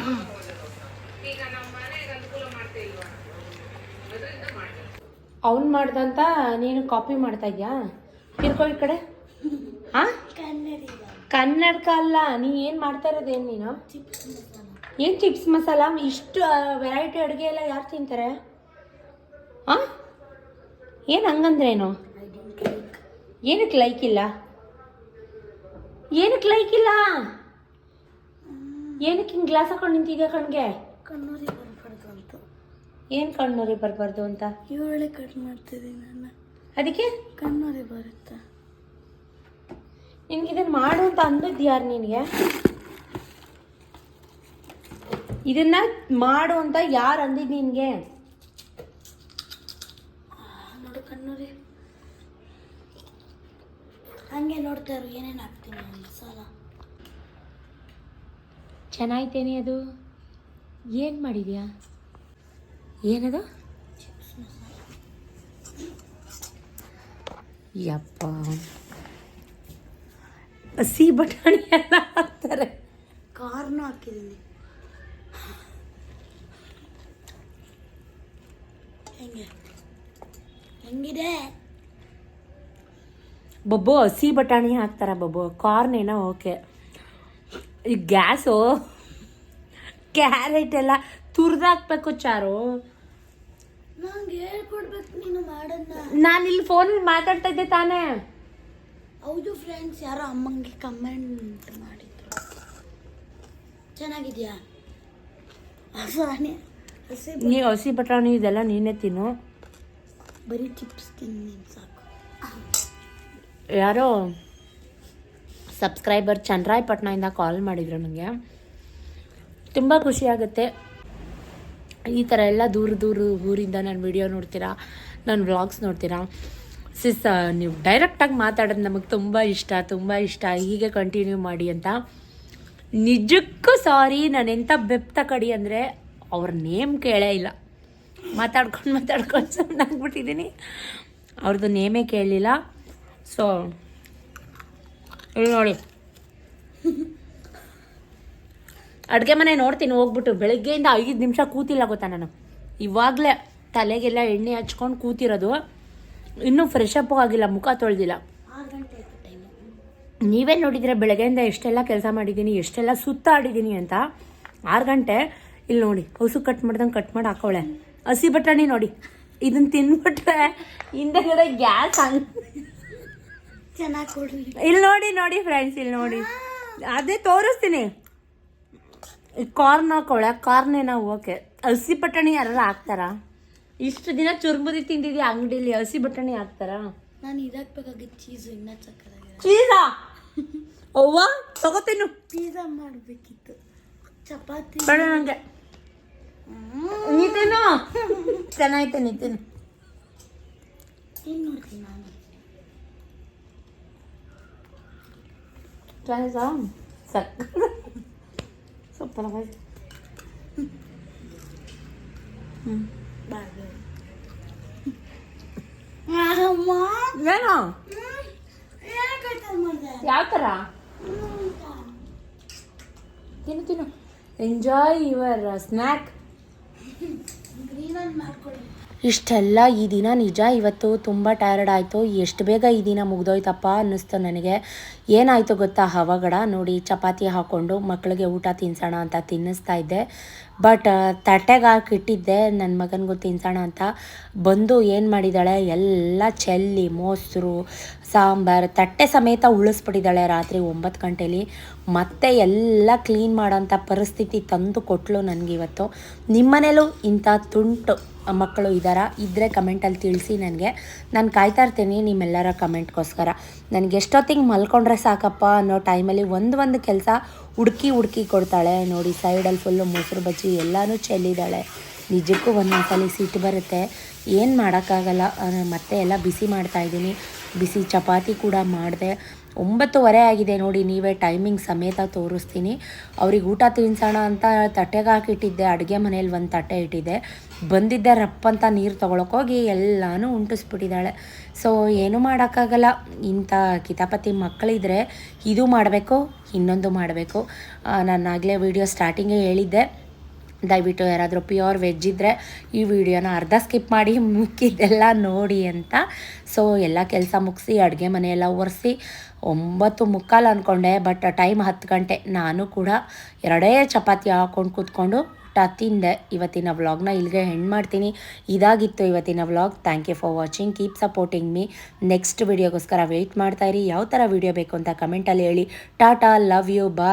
ಅವ್ನು ಮಾಡ್ದಂತ ನೀನು ಕಾಪಿ ಮಾಡ್ತಾ ಇದೆಯಾ? ತಿರ್ಕೋ ಈ ಕಡೆ. ಹಾಂ? ಕನ್ನಡಕ ಅಲ್ಲ, ನೀ ಏನು ಮಾಡ್ತಾ ಇರೋದೇನು ನೀನು? ಏನು ಚಿಪ್ಸ್ ಮಸಾಲ? ಇಷ್ಟು ವೆರೈಟಿ ಅಡುಗೆ ಎಲ್ಲ ಯಾರು ತಿಂತಾರೆ? ಹಾಂ ಏನು ಹಂಗಂದ್ರೇನು? ಏನಕ್ಕೆ ಲೈಕ್ ಇಲ್ಲ? ಏನಕ್ಕೆ ಲೈಕ್ ಇಲ್ಲ? ಏನಕ್ಕೆ ಹಿಂಗೆ ಗ್ಲಾಸ್ ಹಾಕೊಂಡು ನಿಂತಿದ್ಯಾ ಕಣ್ಗೆ? ಕಣ್ಣೂರಿ ಬರ್ಬಾರ್ದು ಅಂತ. ಏನು ಕಣ್ಣೂರಿ ಬರಬಾರ್ದು ಅಂತ? ಇವಳೆ ಕಟ್ ಮಾಡ್ತಿದ್ದೀನಿ ನಾನು. ಅದಕ್ಕೆ? ಕಣ್ಣೂರಿ ಬರುತ್ತೆ. ನಿನ್ಗೆ ಇದನ್ನು ಮಾಡು ಅಂತ ಅಂದದ್ದು ಯಾರು ನಿನಗೆ? ಇದನ್ನ ಮಾಡು ಅಂತ ಯಾರು ಅಂದಿದ್ದು ನಿನಗೆ ನೋಡು ಕಣ್ಣೂರಿ ಇರು ಏನೇನು ಹಾಕ್ತೀನಿ ಮಸಾಲ ಚೆನ್ನಾಯ್ತೇನೆ ಅದು. ಏನು ಮಾಡಿದ್ಯಾ? ಏನದು? ಯಪ್ಪ. ಹಸಿ ಬಟಾಣಿ ಎಲ್ಲ ಹಾಕ್ತಾರೆ. ಕಾರ್ನ ಹಾಕಿದ್ದೀನಿ. ಹೆಂಗೆ? ಹೆಂಗಿದೆ? ಬೊಬ್ಬು ಹಸಿ ಬಟಾಣಿ ಹಾಕ್ತಾರೆ ಬೊಬ್ಬು. ಕಾರ್ನ್ ಏನೋ ಓಕೆ. ಈ ಗ್ಯಾಸು ಕ್ಯಾರೆಟ್ ಎಲ್ಲ ತುರಿದಾಕ್ಬೇಕು ಚಾರು. ನಂಗೆ ಹೇಳ್ಕೊಡ್ಬೇಕು ನೀನು ಇಲ್ಲಿ ಫೋನಲ್ಲಿ ಮಾತಾಡ್ತಾ ಇದ್ದೆ ತಾನೇ. ಹೌದು ಫ್ರೆಂಡ್ಸ್ ಯಾರೋ ಅಮ್ಮಂಗೆ ಕಮೆಂಟ್ ಮಾಡಿದ್ರು. ಚೆನ್ನಾಗಿದ್ಯಾ? ಹಸಿ ಬಟಾಣಿ ಇದೆಲ್ಲ ನೀನೇ ತಿನ್ನು. ಬರೀ ಚಿಪ್ಸ್ ತಿನ್ನಿ ಸಾಕು. ಯಾರೋ ಸಬ್ಸ್ಕ್ರೈಬರ್ ಚಂದ್ರಾಯಪಟ್ಟಣದಿಂದ ಕಾಲ್ ಮಾಡಿದ್ರು ನನಗೆ. ತುಂಬ ಖುಷಿಯಾಗುತ್ತೆ ಈ ಥರ ಎಲ್ಲ ದೂರ ದೂರ ಊರಿಂದ ನಾನು ವಿಡಿಯೋ ನೋಡ್ತೀರಾ ನನ್ನ ವ್ಲಾಗ್ಸ್ ನೋಡ್ತೀರಾ. ಸಿಸ್ ನೀವು ಡೈರೆಕ್ಟಾಗಿ ಮಾತಾಡೋದು ನಮಗೆ ತುಂಬ ಇಷ್ಟ ತುಂಬ ಇಷ್ಟ. ಹೀಗೆ ಕಂಟಿನ್ಯೂ ಮಾಡಿ ಅಂತ. ನಿಜಕ್ಕೂ ಸಾರಿ ನಾನು ಎಂಥ ಬೆಪ್ತ ಕಡಿ ಅಂದರೆ ಅವ್ರ ನೇಮ್ ಕೇಳೇ ಇಲ್ಲ. ಮಾತಾಡ್ಕೊಂಡು ಮಾತಾಡ್ಕೊಂಡು ಸುಮ್ಮನಾಗ್ಬಿಟ್ಟಿದ್ದೀನಿ ಅವ್ರದ್ದು ನೇಮೇ ಕೇಳಲಿಲ್ಲ ಸೊ ಇಲ್ಲಿ ನೋಡಿ. ಅಡುಗೆ ಮನೆ ನೋಡ್ತೀನಿ ಹೋಗ್ಬಿಟ್ಟು. ಬೆಳಗ್ಗೆಯಿಂದ ಐದು ನಿಮಿಷ ಕೂತಿಲ್ಲ ಗೊತ್ತಾ ನಾನು. ಇವಾಗಲೇ ತಲೆಗೆಲ್ಲ ಎಣ್ಣೆ ಹಚ್ಕೊಂಡು ಕೂತಿರೋದು. ಇನ್ನೂ ಫ್ರೆಶ್ ಅಪ್ ಆಗಿಲ್ಲ ಮುಖ ತೊಳೆದಿಲ್ಲ. ನೀವೇ ನೋಡಿದರೆ ಬೆಳಗ್ಗೆಯಿಂದ ಎಷ್ಟೆಲ್ಲ ಕೆಲಸ ಮಾಡಿದ್ದೀನಿ ಎಷ್ಟೆಲ್ಲ ಸುತ್ತಾಡಿದ್ದೀನಿ ಅಂತ. ಆರು ಗಂಟೆ ಇಲ್ಲಿ ನೋಡಿ ಹಸು ಕಟ್ ಮಾಡ್ದಂಗೆ ಕಟ್ ಮಾಡಿ ಹಾಕೋಳೆ. ಹಸಿ ಬಟಾಣಿ ನೋಡಿ. ಇದನ್ನು ತಿನ್ಬಿಟ್ರೆ ಹಿಂದೆಗಡೆ ಗ್ಯಾಸ್ ಹಂಗೆ ಇಲ್ಲಿ ನೋಡಿ ನೋಡಿ ಫ್ರೆಂಡ್ಸ್ ಇಲ್ಲಿ ನೋಡಿ. ಅದೇ ತೋರಿಸ್ತೀನಿ. ಕಾರ್ನ್ ಕಾರ್ನೇ ನಾವು ಓಕೆ ಹಸಿ ಬಟಾಣಿ ಯಾರು ಹಾಕ್ತಾರ? ಇಷ್ಟು ದಿನ ಚುರ್ಮುರಿ ತಿಂದಿದ್ಯಾ ಅಂಗಡಿಲಿ ಹಸಿ ಬಟಾಣಿ ಹಾಕ್ತಾರ? ನಾನು ಇದಾಕ್ಬೇಕಾಗಿತ್ತು ಚೀಸು ಇನ್ನ ಚೀಸಾ ಅವ್ವ ತಗೋತೀನಿ ಪಿಜ್ಜಾ ಮಾಡಬೇಕಿತ್ತು. ಚಪಾತಿ. ಬೇಡ ನನಗೆ ನೀ ತಿನ್ನು. ಏನು ನೀ ತಿನ್ನು. ಏನು ನೋಡ್ತೀನಿ ನಾನು ಚೆನ್ನಾಯ್ತಾ ಸಕ್ ಸೂಪರ್ ಆಗಿದೆ ಹ್ಞೂ ಬಾರ್ಬೆ ಅಮ್ಮ ಏನೋ ಯಾಕೆ ಮಾಡಿದೆ ಯಾವ ಥರ ತಿನ್ನು. ತಿನ್ನು ಎಂಜಾಯ್ ಯುವರ್ ಸ್ನ್ಯಾಕ್ ಗ್ರೀನಲ್ಲಿ ಮಾಡ್ಕೊಳ್ಳಿ ಇಷ್ಟೆಲ್ಲ ಈ ದಿನ ನಿಜ? ಇವತ್ತು ತುಂಬ ಟಯರ್ಡ್ ಆಯಿತು. ಎಷ್ಟು ಬೇಗ ಈ ದಿನ ಮುಗ್ದೋಯ್ತಪ್ಪ ಅನ್ನಿಸ್ತು ನನಗೆ. ಏನಾಯಿತು ಗೊತ್ತಾ? ಹವಗಡ ನೋಡಿ, ಚಪಾತಿ ಹಾಕ್ಕೊಂಡು ಮಕ್ಕಳಿಗೆ ಊಟ ತಿನ್ಸೋಣ ಅಂತ ತಿನ್ನಿಸ್ತಾ ಇದ್ದೆ. ಬಟ್ ತಟ್ಟೆಗೆ ಹಾಕಿಟ್ಟಿದ್ದೆ. ನನ್ನ ಮಗನಿಗೂ ತಿನ್ಸೋಣ ಅಂತ. ಬಂದು ಏನು ಮಾಡಿದ್ದಾಳೆ ಎಲ್ಲ ಚೆಲ್ಲಿ, ಮೊಸರು, ಸಾಂಬಾರು, ತಟ್ಟೆ ಸಮೇತ ಉಳಿಸ್ಬಿಟ್ಟಿದ್ದಾಳೆ ರಾತ್ರಿ ಒಂಬತ್ತು ಗಂಟೆಲಿ. ಮತ್ತೆ ಎಲ್ಲ ಕ್ಲೀನ್ ಮಾಡೋಂಥ ಪರಿಸ್ಥಿತಿ ತಂದು ಕೊಟ್ಟಳು ನನಗಿವತ್ತು ನಿಮ್ಮನೇಲೂ ಇಂಥ ತುಂಟು ಮಕ್ಕಳು ಇದ್ದಾರಾ ಇದ್ದರೆ ಕಮೆಂಟಲ್ಲಿ ತಿಳಿಸಿ ನನಗೆ. ನಾನು ಕಾಯ್ತಾ ಇರ್ತೀನಿ ನಿಮ್ಮೆಲ್ಲರ ಕಮೆಂಟ್ಗೋಸ್ಕರ ನನಗೆ ಎಷ್ಟೊತ್ತಿಗೆ ಮಲ್ಕೊಂಡ್ರೆ ಸಾಕಪ್ಪ ಅನ್ನೋ ಟೈಮಲ್ಲಿ ಒಂದು ಒಂದು ಕೆಲಸ ಹುಡುಕಿ ಹುಡುಕಿ ಕೊಡ್ತಾಳೆ. ನೋಡಿ, ಸೈಡಲ್ಲಿ ಫುಲ್ಲು ಮೊಸರು ಬಜ್ಜಿ ಎಲ್ಲನೂ ಚೆಲ್ಲಿದ್ದಾಳೆ. ನಿಜಕ್ಕೂ ಒಂದೊಂದ್ಸಲಿ ಸಿಟ್ಟು ಬರುತ್ತೆ. ಏನು ಮಾಡೋಕ್ಕಾಗಲ್ಲ. ಮತ್ತೆ ಎಲ್ಲ ಬಿಸಿ ಮಾಡ್ತಾಯಿದ್ದೀನಿ ಬಿಸಿ ಚಪಾತಿ ಕೂಡ ಮಾಡಿದೆ. ಒಂಬತ್ತುವರೆ ಆಗಿದೆ ನೋಡಿ, ನೀವೇ ಟೈಮಿಂಗ್ ಸಮೇತ ತೋರಿಸ್ತೀನಿ. ಅವ್ರಿಗೆ ಊಟ ತಿನ್ಸೋಣ ಅಂತ ತಟ್ಟೆಗೆ ಹಾಕಿಟ್ಟಿದ್ದೆ. ಅಡುಗೆ ಮನೇಲಿ ಒಂದು ತಟ್ಟೆ ಇಟ್ಟಿದ್ದೆ. ಬಂದಿದ್ದೆ ರಪ್ಪಂತ ನೀರು ತೊಗೊಳಕೋಗಿ ಎಲ್ಲನೂ ಉಂಟಿಸ್ಬಿಟ್ಟಿದ್ದಾಳೆ. ಸೊ ಏನೂ ಮಾಡೋಕ್ಕಾಗಲ್ಲ. ಇಂಥ ಕಿತಾಪತಿ ಮಕ್ಕಳಿದ್ರೆ ಇದು ಮಾಡಬೇಕು. ಇನ್ನೊಂದು ಮಾಡಬೇಕು. ನಾನು ಆಗಲೇ ವಿಡಿಯೋ ಸ್ಟಾರ್ಟಿಂಗೇ ಹೇಳಿದ್ದೆ. ದಯವಿಟ್ಟು ಯಾರಾದರೂ ಪ್ಯೂರ್ ವೆಜ್ ಇದ್ದರೆ ಈ ವಿಡಿಯೋನ ಅರ್ಧ ಸ್ಕಿಪ್ ಮಾಡಿ ಮುಕ್ಕಿದ್ದೆಲ್ಲ ನೋಡಿ ಅಂತ. ಸೊ ಎಲ್ಲ ಕೆಲಸ ಮುಗಿಸಿ, ಅಡುಗೆ ಮನೆಯೆಲ್ಲ ಒರೆಸಿ, ಒಂಬತ್ತು ಮುಕ್ಕಾಲು ಅಂದ್ಕೊಂಡೆ ಬಟ್ ಟೈಮ್ ಹತ್ತು ಗಂಟೆ. ನಾನು ಕೂಡ ಎರಡೇ ಚಪಾತಿ ಹಾಕ್ಕೊಂಡು ಕೂತ್ಕೊಂಡು ತಿಂದೆ ಇವತ್ತಿನ ವ್ಲಾಗ್ನ ಇಲ್ಲಿಗೆ ಹೆಣ್ಣು ಮಾಡ್ತೀನಿ. ಇದಾಗಿತ್ತು ಇವತ್ತಿನ vlog. Thank you for watching keep supporting me next ವಿಡಿಯೋಗೋಸ್ಕರ wait ಇರಿ. ಯಾವ ಥರ ವಿಡಿಯೋ ಬೇಕು ಅಂತ ಕಮೆಂಟಲ್ಲಿ ಹೇಳಿ. ಟಾಟಾ ಲವ್ ಯು ಬಾ